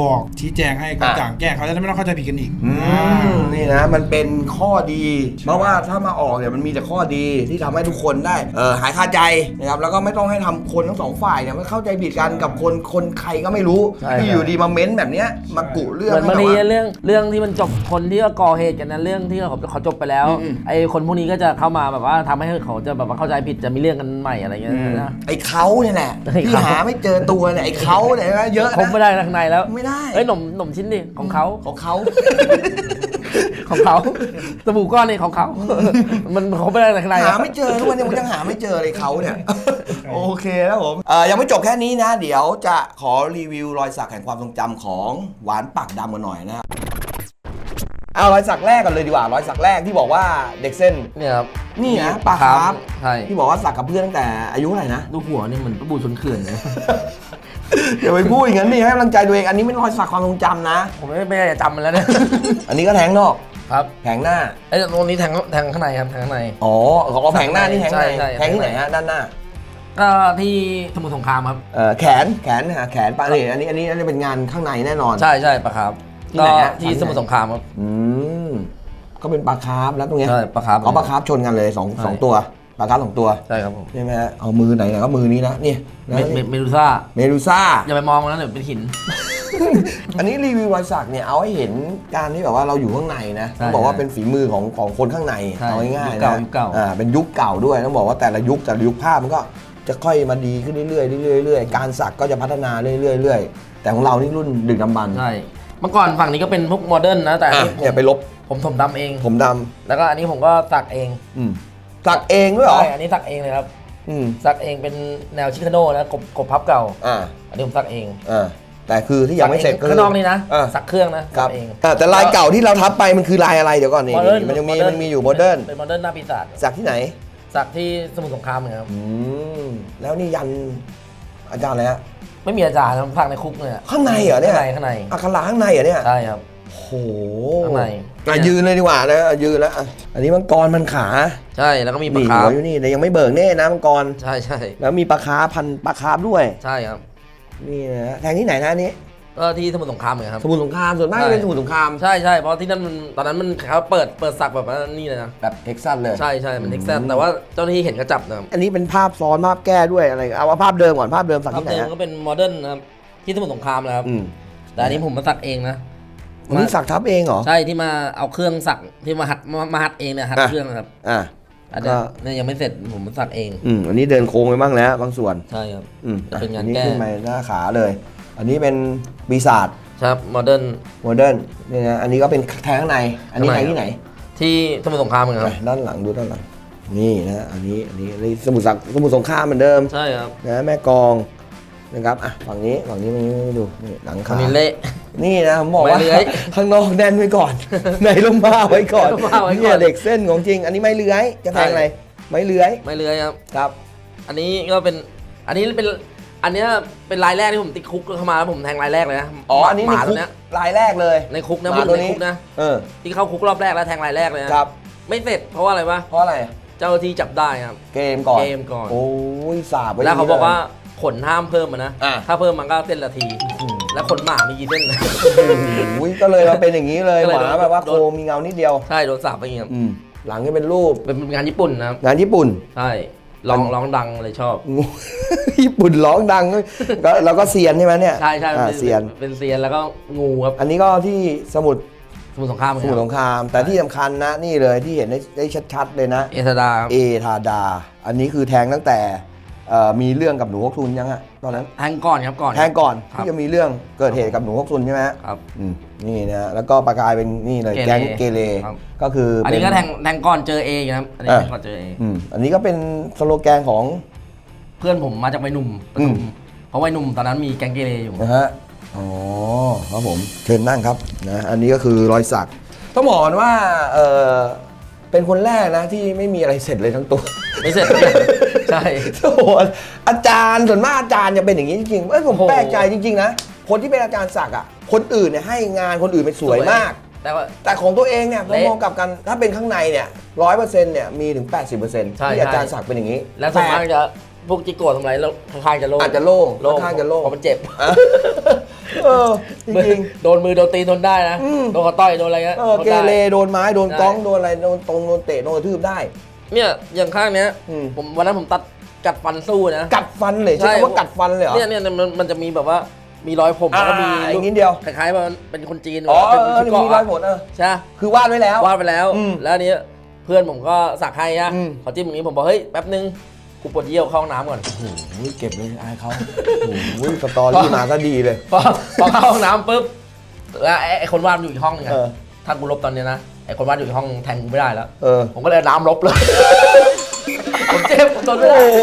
[SPEAKER 5] บอกชี้แจงให้กระจ่างแจ้งเขาจะได้ไม่ต้องเข้าใจผิดกันอีก
[SPEAKER 2] อื
[SPEAKER 5] อ่า
[SPEAKER 2] มนี่นะมันเป็นข้อดี เพราะว่าถ้ามาออกเนี่ยมันมีแต่ข้อดีที่ทำให้ทุกคนได้เออหายคาใจนะครับแล้วก็ไม่ต้องให้ทำคนทั้งสองฝ่ายเนี่ยมันเข้าใจผิดกันกับคนคนใครก็ไม่รู้
[SPEAKER 1] ใช่
[SPEAKER 2] ที่
[SPEAKER 1] ครับ
[SPEAKER 2] อยู่ดีมาเม้นแบบเนี้ยมากุเรื่อง
[SPEAKER 1] เหมือนบาง
[SPEAKER 2] ให้
[SPEAKER 1] ที
[SPEAKER 2] แบบว่า
[SPEAKER 1] เรื่องเรื่องที่มันจบคนที่ว่าก่อเหตุกันนะเรื่องที่เขาเขาจบไปแล้ว
[SPEAKER 2] อืม
[SPEAKER 1] ไอ้คนพวกนี้ก็จะเข้ามาแบบว่าทำให้เขาจะแบบว่าเข้าใจผิดจะมีเรื่องกันใหม่อะไรเงี้ยนะ
[SPEAKER 2] ไอ้เขาเนี่ยแหละ
[SPEAKER 1] ไอ้
[SPEAKER 2] ที่
[SPEAKER 1] เขา
[SPEAKER 2] หาไม่เจอตัวเนี่ยไอ้เขาเนี่ยนะเยอะ
[SPEAKER 1] คบไม่
[SPEAKER 2] นะ
[SPEAKER 1] ได้ข้างในแล้ว
[SPEAKER 2] ไม่ได้
[SPEAKER 1] เอ้ยหนมหนมชิ้นดิของเขา
[SPEAKER 2] ของเขา
[SPEAKER 1] ของเขาสบู่ก้อนนี่ของเขา มันคบไม่ได้ข้างใน
[SPEAKER 2] หาไม่เจอทุกวันนี้ผมยังหาไม่เจอเลยเขาเนี่ย โอเคแล้วผมเอ่อยังไม่จบแค่นี้นะ เดี๋ยวจะขอรีวิวรอยสักแห่งความทรงจำของหวานปากดำกันหน่อยนะครับเอารอยสักแรกก่อนเลยดีกว่ารอยสักแรกที่บอกว่าเด็กเส้น
[SPEAKER 1] เนี่ยครับ
[SPEAKER 2] นี่นะปากคาร์ฟ
[SPEAKER 1] ใช่
[SPEAKER 2] ที่บอกว่าสักกับเพื่อนตั้งแต่อายุเท่าไหร่นะ
[SPEAKER 1] ดูหัวนี่เหมือนประบูชนเขื่อนเลย
[SPEAKER 2] อย่าไปพูดอย่างนั้นดิให้กำลังใจตัวเอง อันนี้ไม่รอยสักความทรงจำนะ
[SPEAKER 1] ผมไม่ไม่ได้จะจำมันแล้วเนี่ย
[SPEAKER 2] อันนี้ก็แทงนอก
[SPEAKER 1] ครับ
[SPEAKER 2] แผงหน้า
[SPEAKER 1] ไอ้ตรงนี้แทงแทงข้างในครับแทงข้างใน
[SPEAKER 2] อ๋อเขาเอาแผงหน้านี่แทงไหน
[SPEAKER 1] ใช่ใช่
[SPEAKER 2] แทงที่ไหนฮะด้านหน้า
[SPEAKER 1] ก็ที่สมุทรสงครามครับ
[SPEAKER 2] เอ่อแขนแขนนะฮะแขนปะนี่อันนี้อันนี้อันนี้เป็นงานข้างในแน่นอน
[SPEAKER 1] ใช่ใช่ปะครับ
[SPEAKER 2] ที่ไหนฮะ
[SPEAKER 1] ก็ที่สมุทรสงครามครับ
[SPEAKER 2] อืมก็เป็นปลาคาร์ฟแล้วตรงเนี้ย
[SPEAKER 1] ใช่ปะครับ
[SPEAKER 2] เอาปลาคาร์ฟชนกันเลยสอง
[SPEAKER 1] ใช่
[SPEAKER 2] สองตัว ปลาคาร์ฟสองตัว
[SPEAKER 1] ใช่ครับผม
[SPEAKER 2] ใช่ไหมฮะเอามือไหนไหนก็มือนี้นะนี่นะ
[SPEAKER 1] เมเมเมดูซ่า
[SPEAKER 2] เมดูซ่า
[SPEAKER 1] อย่าไปมองมันนะเดี๋ยวเป็นหิน
[SPEAKER 2] อันนี้รีวิวรอยสักเนี่ยเอาให้เห็นการที่แบบว่าเราอยู่ข้างในนะ
[SPEAKER 1] ใช่
[SPEAKER 2] ต้องบอกว่าเป็นฝีมือของของคนข้างใน
[SPEAKER 1] ใช่
[SPEAKER 2] เอาง่ายๆ
[SPEAKER 1] ยุค
[SPEAKER 2] นะ
[SPEAKER 1] เก่ายุคเก่า
[SPEAKER 2] อ่าเป็นยุคเก่าด้วยต้องบอกว่าแต่ละยุคแต่ละยุคภาพมันก็จะค่อยมาดีขึ้นเรื่อยๆเรื่อยๆเรื่อยๆการสักก็จะพัฒนาเรื่อยๆเรื่อยๆแต่ของเรานี่รุ่นดึกดำบรรพ์
[SPEAKER 1] ใช่เมื่อก่อนฝั่งนี้ก็เป็นพวกโมเดิร์นนะแต่อัน
[SPEAKER 2] อะ
[SPEAKER 1] นี้ผม
[SPEAKER 2] เนี่ยไปลบ
[SPEAKER 1] ผมถมดำเอง
[SPEAKER 2] ผมด
[SPEAKER 1] แล้วก็อันนี้ผมก็สักเองำ
[SPEAKER 2] อืม สักเองด้วยเหรอ
[SPEAKER 1] ใช่อันนี้สักเองเลยครับ
[SPEAKER 2] อืม
[SPEAKER 1] สักเองเป็นแนวชิคาโน่นะกบกบพับเก่า
[SPEAKER 2] อ่า
[SPEAKER 1] อันนี้ผมสักเอง
[SPEAKER 2] อ่าแต่คือที่ยังไม่เสร็จก็
[SPEAKER 1] ข้างนอกนี่นะ
[SPEAKER 2] อ่า
[SPEAKER 1] สักเครื่องนะ
[SPEAKER 2] ครั
[SPEAKER 1] สั
[SPEAKER 2] บ
[SPEAKER 1] กเอง
[SPEAKER 2] อ่าแต่ลายเก่าที่เราทับไปมันคือลายอะไรเดี๋ยวก่อนนี่
[SPEAKER 1] Modern
[SPEAKER 2] มันยังมี
[SPEAKER 1] Modern
[SPEAKER 2] มันมีอยู่โมเดิร์น
[SPEAKER 1] เป็นโมเดิร์นหน้าปีศาจ
[SPEAKER 2] สักที่ไหน
[SPEAKER 1] สักที่สมุทรสงครามเหมือนกันครับ
[SPEAKER 2] อืมแล้วนี่ยันอาจารย์อะไรฮะ
[SPEAKER 1] ไม่มีอาจารย์นะสักในคุกเนี่ย
[SPEAKER 2] ข้างในเหรอเนี่ย
[SPEAKER 1] ข้างในข้างใน
[SPEAKER 2] อักขระข้างในเหรอเนี่ย
[SPEAKER 1] ใช่ครับ
[SPEAKER 2] โอ้โห
[SPEAKER 1] ข้างใน
[SPEAKER 2] อะยืนเลยดีกว่านะอะยืนแล้วอะอันนี้มังกรมันขา
[SPEAKER 1] ใช่แล้วก็มีปลา
[SPEAKER 2] นี่
[SPEAKER 1] คา
[SPEAKER 2] หั
[SPEAKER 1] ร์
[SPEAKER 2] ว
[SPEAKER 1] ฟ
[SPEAKER 2] อยู่นี่แต่ยังไม่เบิกแน่นะมังกร
[SPEAKER 1] ใช่ใช่
[SPEAKER 2] แล้วมีปลาคาร์ฟพันปลาคาร์ฟด้วย
[SPEAKER 1] ใช่ครับ
[SPEAKER 2] นี่นะฮะแทงที่ไหนนะอันนี้
[SPEAKER 1] ก็ที่สมุทรสงครามเหมือนกันครับ
[SPEAKER 2] สมุทรสงครามส่วนมาก
[SPEAKER 1] ใช่
[SPEAKER 2] จะเป็นสมุทรสงคราม
[SPEAKER 1] ใช่ใช่เพราะที่นั่นมันตอนนั้นมันเขาเปิดเปิดสักแบบว่านี่เลยนะ
[SPEAKER 2] แบบเท็กซัสเลย
[SPEAKER 1] ใช่ใช่มันเท็กซัสแต่ว่าเจ้าหน้าที่เห็นก็จับนะครับ
[SPEAKER 2] อันนี้เป็นภาพซ้อนภาพแก้ด้วยอะไรเอาว่าภาพเดิมก่อนภาพเดิมสัก
[SPEAKER 1] ภาพ
[SPEAKER 2] ที่ไหน
[SPEAKER 1] เดิม
[SPEAKER 2] ฮะ
[SPEAKER 1] ก็เป็นโมเดิร์นนะครับที่สมุทรสงครามแล้วครับ
[SPEAKER 2] อืม
[SPEAKER 1] แต่อันนี้ผมมาสักเองนะ
[SPEAKER 2] อันนี้สักทับเองเหรอ
[SPEAKER 1] ใช่ที่มาเอาเครื่องสักที่มาหัดมามาหัดเองเนี่ยหัด
[SPEAKER 2] อะ
[SPEAKER 1] เครื่องนะครับ
[SPEAKER 2] อ่า
[SPEAKER 1] อันเนี้ย
[SPEAKER 2] ก็
[SPEAKER 1] เนี่ยยังไม่เสร็จผมมาสักเอง
[SPEAKER 2] อืมอันนี้เดินโค้งไปบ้างแล้ว บางส่วน
[SPEAKER 1] ใช่ครับ
[SPEAKER 2] อืม
[SPEAKER 1] จะเป็นงาน
[SPEAKER 2] อันี้
[SPEAKER 1] แก้
[SPEAKER 2] ขึ้นไปหน้าขาเลย อันนี้เป็นปีศาจ
[SPEAKER 1] ครับโมเดิร์น
[SPEAKER 2] โมเดิร์นนี่นะอันนี้ก็เป็นแทงข้างใน อันนี้
[SPEAKER 1] ข้าง
[SPEAKER 2] แท
[SPEAKER 1] ใน
[SPEAKER 2] งที่ไหน
[SPEAKER 1] ที่สมุทรสงครามเหมือนกัน
[SPEAKER 2] ไป
[SPEAKER 1] ครับ
[SPEAKER 2] ด้านหลังดูด้านหลัง นี่นะอันนี้อันนี้ อันนี้สมุทรสักสมุทรสงครามเหมือนเดิม
[SPEAKER 1] ใช่ครับ
[SPEAKER 2] นะแม่กลองนะครับ อะ ฝั่งนี้ ฝั่งนี้มันไม่ดูนี่หลัง
[SPEAKER 1] อัน
[SPEAKER 2] ขา
[SPEAKER 1] นี้เละ
[SPEAKER 2] นี่นะผมบอกว่า
[SPEAKER 1] ไม่เลื้อย
[SPEAKER 2] ข้างนอกแน่นไว้ก่อน ในร่มผ้าไว้ก่อน
[SPEAKER 1] ร่มผ้าไว้ก่อน
[SPEAKER 2] เนี่ยเด็กเส้นของจริง อันนี้ไม่เลื้อยจะแทงอะไรไม่เลื้อย
[SPEAKER 1] ไม่เลื้อยครับ
[SPEAKER 2] ครับ
[SPEAKER 1] อันนี้ก็เป็น อันนี้เป็น อันเนี้ยเป็นรายแรกที่ผมติดคุกเข้ามาแล้วผมแทงรายแรกเลยนะ
[SPEAKER 2] อ๋อ อันนี้
[SPEAKER 1] ห
[SPEAKER 2] ใน
[SPEAKER 1] มา
[SPEAKER 2] คุ
[SPEAKER 1] ตัว
[SPEAKER 2] ก
[SPEAKER 1] เนี้ย
[SPEAKER 2] รายแรกเลย
[SPEAKER 1] ในคุกนะ
[SPEAKER 2] ห
[SPEAKER 1] พู
[SPEAKER 2] มา
[SPEAKER 1] ด
[SPEAKER 2] ตัว
[SPEAKER 1] ใน
[SPEAKER 2] นี้
[SPEAKER 1] คุกนะ
[SPEAKER 2] เออ
[SPEAKER 1] ที่เข้าคุกรอบแรกแล้วแทงรายแรกเลยนะครับ ไม่เสร็จเพราะว่าอะไรวะ
[SPEAKER 2] เพราะอะไร
[SPEAKER 1] จเจ้าหน้าที่จับได้ครับ
[SPEAKER 2] เกมก่อน
[SPEAKER 1] เกมก่อน
[SPEAKER 2] โอ้ยสาบไว้
[SPEAKER 1] แล้วเขาบอกว่า
[SPEAKER 2] ย่งนี้
[SPEAKER 1] ขนห้ามเพิ่มมานะ
[SPEAKER 2] อะ
[SPEAKER 1] ถ้าเพิ่มมันก็เส้นละที แล้วขนหมามีกี่เส้น
[SPEAKER 2] เลยโอ้ยก็เลยมาเป็นอย่างนี้เลย
[SPEAKER 1] ก็
[SPEAKER 2] ห
[SPEAKER 1] เลย
[SPEAKER 2] มา
[SPEAKER 1] โดน
[SPEAKER 2] แบบว่า
[SPEAKER 1] โด
[SPEAKER 2] โคนมีเงานิดเดียว
[SPEAKER 1] ใช่โดนสาปไปอย่างเงี้ย
[SPEAKER 2] อืมหลังนี่เป็นรูป
[SPEAKER 1] เป็นงานญี่ปุ่นนะครับ
[SPEAKER 2] งานญี่ปุ่น
[SPEAKER 1] ใช่ร้องร้องดังเลยชอบ
[SPEAKER 2] งู ญี่ปุ่นร้องดังก็เราก็เซียนใช่ไหมเนี่ย
[SPEAKER 1] ใช่ใช่
[SPEAKER 2] อ่า
[SPEAKER 1] เป็น
[SPEAKER 2] เซียน
[SPEAKER 1] เป็นเซียนแล้วก็งูครับ
[SPEAKER 2] อันนี้ก็ที่สมุทร
[SPEAKER 1] สมุทรสงครามเหมือ
[SPEAKER 2] ส
[SPEAKER 1] น
[SPEAKER 2] มุทร
[SPEAKER 1] กั
[SPEAKER 2] ส
[SPEAKER 1] น
[SPEAKER 2] งคราม แต่ที่สำคัญนะนี่เลยที่เห็นได้ได้ชัดๆเลยนะ
[SPEAKER 1] เอธาดาครับ
[SPEAKER 2] เอทาดา อันนี้คือแทงตั้งแต่ เอ่อมีเรื่องกับหนูฮกซุนยังอะตอนนั้น
[SPEAKER 1] แทงก่อนครับก่อน
[SPEAKER 2] แทงก่อน
[SPEAKER 1] ครับ
[SPEAKER 2] ที่จะมีเรื่องเกิดเหตุกับหนูฮกซุนใช่ไหมฮะ
[SPEAKER 1] ครับ
[SPEAKER 2] อืมนี่นะแล้วก็ประกายเป็นนี่เลย
[SPEAKER 1] เกเร
[SPEAKER 2] แก๊งเกเร
[SPEAKER 1] ครับ
[SPEAKER 2] ก็คือ
[SPEAKER 1] อั
[SPEAKER 2] อั
[SPEAKER 1] นนี้ก็แทงแทงก่อนเจอเอครับอันนี้
[SPEAKER 2] อะ
[SPEAKER 1] แทงก่อนเจอเอ
[SPEAKER 2] อืมอันนี้ก็เป็นสโลแกนของ
[SPEAKER 1] เพื่อนผมมาจากวัยหนุ่มปทุม
[SPEAKER 2] อืม
[SPEAKER 1] เพราะวัยหนุ่มตอนนั้นมีแก๊งเกเรอยู่
[SPEAKER 2] นะฮะ อ๋อ ครับผม เชิญนั่งครับ นะ อันนี้ก็คือรอยสัก ต้องบอกก่อนว่า เออ เป็นคนแรกนะที่ไม่มีอะไรเสร็จเลยทั้งตัว
[SPEAKER 1] ไม่เสร็จใช่
[SPEAKER 2] โอ้โหอาจารย์ส่วนมากอาจารย์จะเป็นอย่างนี้จริงๆเอ้ยผม
[SPEAKER 1] โอ้โห
[SPEAKER 2] แปลกใจจริงๆนะคนที่เป็นอาจารย์สักอะคนอื่นเนี่ยให้งานคนอื่นเป็นสวยมาก
[SPEAKER 1] แต่ว่า
[SPEAKER 2] แต่ของตัวเองเนี่ยผม
[SPEAKER 1] เละ
[SPEAKER 2] มองกลับกันถ้าเป็นข้างในเนี่ยร้อยเปอร์เซ็นต์เนี่ยมีถึง 80%
[SPEAKER 1] ใช่
[SPEAKER 2] ที่อาจารย์
[SPEAKER 1] ใช่
[SPEAKER 2] สักเป็นอย่างนี้
[SPEAKER 1] แล้วส่วนมากจะ พวกจิโกะทำไรแล้วข้างๆจะโล่ง
[SPEAKER 2] อาจจะโล่ง
[SPEAKER 1] โล่ง
[SPEAKER 2] ข้างๆจะโล่ง
[SPEAKER 1] เพราะมันเจ็บ
[SPEAKER 2] อะเออจริง
[SPEAKER 1] โดนมือโดนตีนโดนได้นะ
[SPEAKER 2] อืม
[SPEAKER 1] โดนกระต้อยโดนอะไรเงี้ย
[SPEAKER 2] ๆเออ
[SPEAKER 1] โดน
[SPEAKER 2] เก
[SPEAKER 1] ได้
[SPEAKER 2] เรโดนไม้โดน
[SPEAKER 1] ได้
[SPEAKER 2] ก้องโดนอะไรโดนตรงโดนเตะโดนกระทืบได้
[SPEAKER 1] เนี่ยอย่างข้างเนี้ย
[SPEAKER 2] อืม
[SPEAKER 1] ผมวันนั้นผมตัดกัดฟันสู้นะ
[SPEAKER 2] กัดฟันเลยใช่ไหมว่ากัดฟันเลยเหรอ
[SPEAKER 1] เนี่ยเนี่ยมันมันจะมีแบบว่ามีรอยผมแล้วก็มี
[SPEAKER 2] อ่าอย่างนี้เดียว
[SPEAKER 1] คล้ายๆว่าเป็นคนจีน
[SPEAKER 2] อ๋อ
[SPEAKER 1] เป็น
[SPEAKER 2] เออ
[SPEAKER 1] ชุด
[SPEAKER 2] มี
[SPEAKER 1] เกาะ
[SPEAKER 2] รอยผลเออ
[SPEAKER 1] ใช่ปะ
[SPEAKER 2] คือวาดไว้แล้ว
[SPEAKER 1] วาดไปแล้ว
[SPEAKER 2] อืม
[SPEAKER 1] แล้วอันนี้เพื่อนผมก็สักให้นะ
[SPEAKER 2] อืม
[SPEAKER 1] เขาจิ้มอย่างนี้ผมบอกเฮ้ยแป๊บนึง กูปวดเยี่ยวเข้าห้องน้ำก่อน
[SPEAKER 2] โอ้ยเก็บเลยอายเขาโอ้ยสตอรี่มาก็ดีเลย
[SPEAKER 1] พอพอเข้าห้องน้ำปุ๊บแล้วไอ้ไอ้คนวาดมันอยู่อีกห้องหนึงไง
[SPEAKER 2] เออ
[SPEAKER 1] ถ้ากูลบตอนเนี้ยนะไอ้คนวาดอยู่อีกห้องแทงกูไม่ได้แล้ว
[SPEAKER 2] เออ
[SPEAKER 1] ผมก็เลยเอาน้ำลบเลย ผมเจ็บผมทนไม่
[SPEAKER 2] โอ้
[SPEAKER 1] ได้
[SPEAKER 2] โห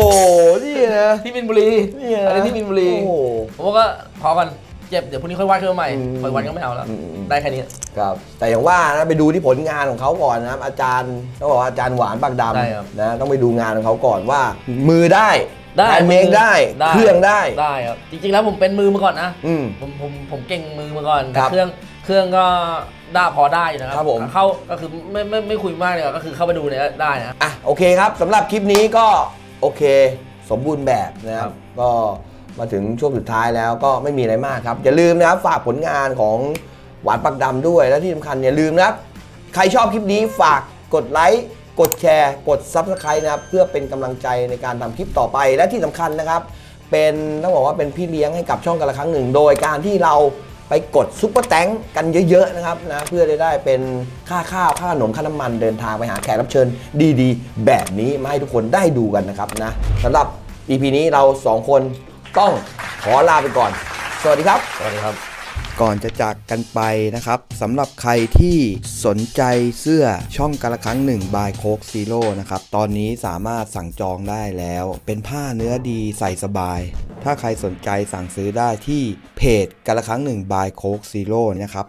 [SPEAKER 2] นี่นะ
[SPEAKER 1] ที่มินบุรี
[SPEAKER 2] นี่นะ
[SPEAKER 1] อันนี้ที่มินบุรี
[SPEAKER 2] โอ้โห
[SPEAKER 1] ผมก็พอกัน เจ็บ เดี๋ยวพรุ่งนี้ค่อยวาดขึ้นมาใหม่
[SPEAKER 2] อืม
[SPEAKER 1] ค่อยวันก็ไม่เอาแล้ว
[SPEAKER 2] อืมอืม
[SPEAKER 1] ได้แค่นี้
[SPEAKER 2] ครับแต่อย่างว่านะไปดูที่ผลงานของเขาก่อนนะครับอาจารย์ต้องบอกว่าอาจารย์หวานปากด
[SPEAKER 1] ได้ครับำ
[SPEAKER 2] นะต้องไปดูงานของเขาก่อนว่า มือได้
[SPEAKER 1] ได้
[SPEAKER 2] แฮนด์เมคได้ เครื่องได้
[SPEAKER 1] ได้ครับ จริงๆแล้วผมเป็นมือมาก่อนนะ
[SPEAKER 2] อืม
[SPEAKER 1] ผมผมผมเก่งมือมาก่อน
[SPEAKER 2] ค
[SPEAKER 1] แต่
[SPEAKER 2] รับ
[SPEAKER 1] เครื่องเครื่องก็ได้พอได้อยู่นะครับ
[SPEAKER 2] ครับผม
[SPEAKER 1] เข้าก็คือไม่ไม่ไม่คุยมากเลยก็คือเข้าไปดูเนี่ยได้นะ
[SPEAKER 2] อะโอเคครับสำหรับคลิปนี้ก็โอเค สมบูรณ์แบบนะค
[SPEAKER 1] ครั
[SPEAKER 2] รับ
[SPEAKER 1] บ
[SPEAKER 2] ก็ มาถึงช่วงสุดท้ายแล้วก็ไม่มีอะไรมากครับ อย่าลืมนะครับฝากผลงานของหวานปักดำด้วย และที่สำคัญอย่าลืมนะครับ ใครชอบคลิปนี้ฝากกดไลค์กดแชร์ กด Subscribe นะครับเพื่อเป็นกำลังใจในการทำคลิปต่อไปและที่สำคัญนะครับ เป็นต้องบอกว่าเป็นพี่เลี้ยงให้กับช่องกันละครั้งหนึ่ง โดยการที่เราไปกดซุปเปอร์แตงกันเยอะๆนะครับนะเพื่อจะได้เป็นค่าข้าวค่าขนมค่าน้ำมันเดินทางไปหาแขกรับเชิญดีๆ แบบนี้มาให้ทุกคนได้ดูกันนะครับนะสำหรับ EP นี้เราสองคน ต้องขอลาไปก่อน สวัสดีครับ
[SPEAKER 1] สวัสดีครับ
[SPEAKER 2] ก่อนจะจากกันไปนะครับสำหรับใครที่สนใจเสื้อช่องกาละครั้งหนึ่งบายโคกซีโร่นะครับตอนนี้สามารถสั่งจองได้แล้ว เป็นผ้าเนื้อดีใส่สบาย ถ้าใครสนใจสั่งซื้อได้ที่เพจกาละครั้งหนึ่งบายโคกซีโร่นะครับ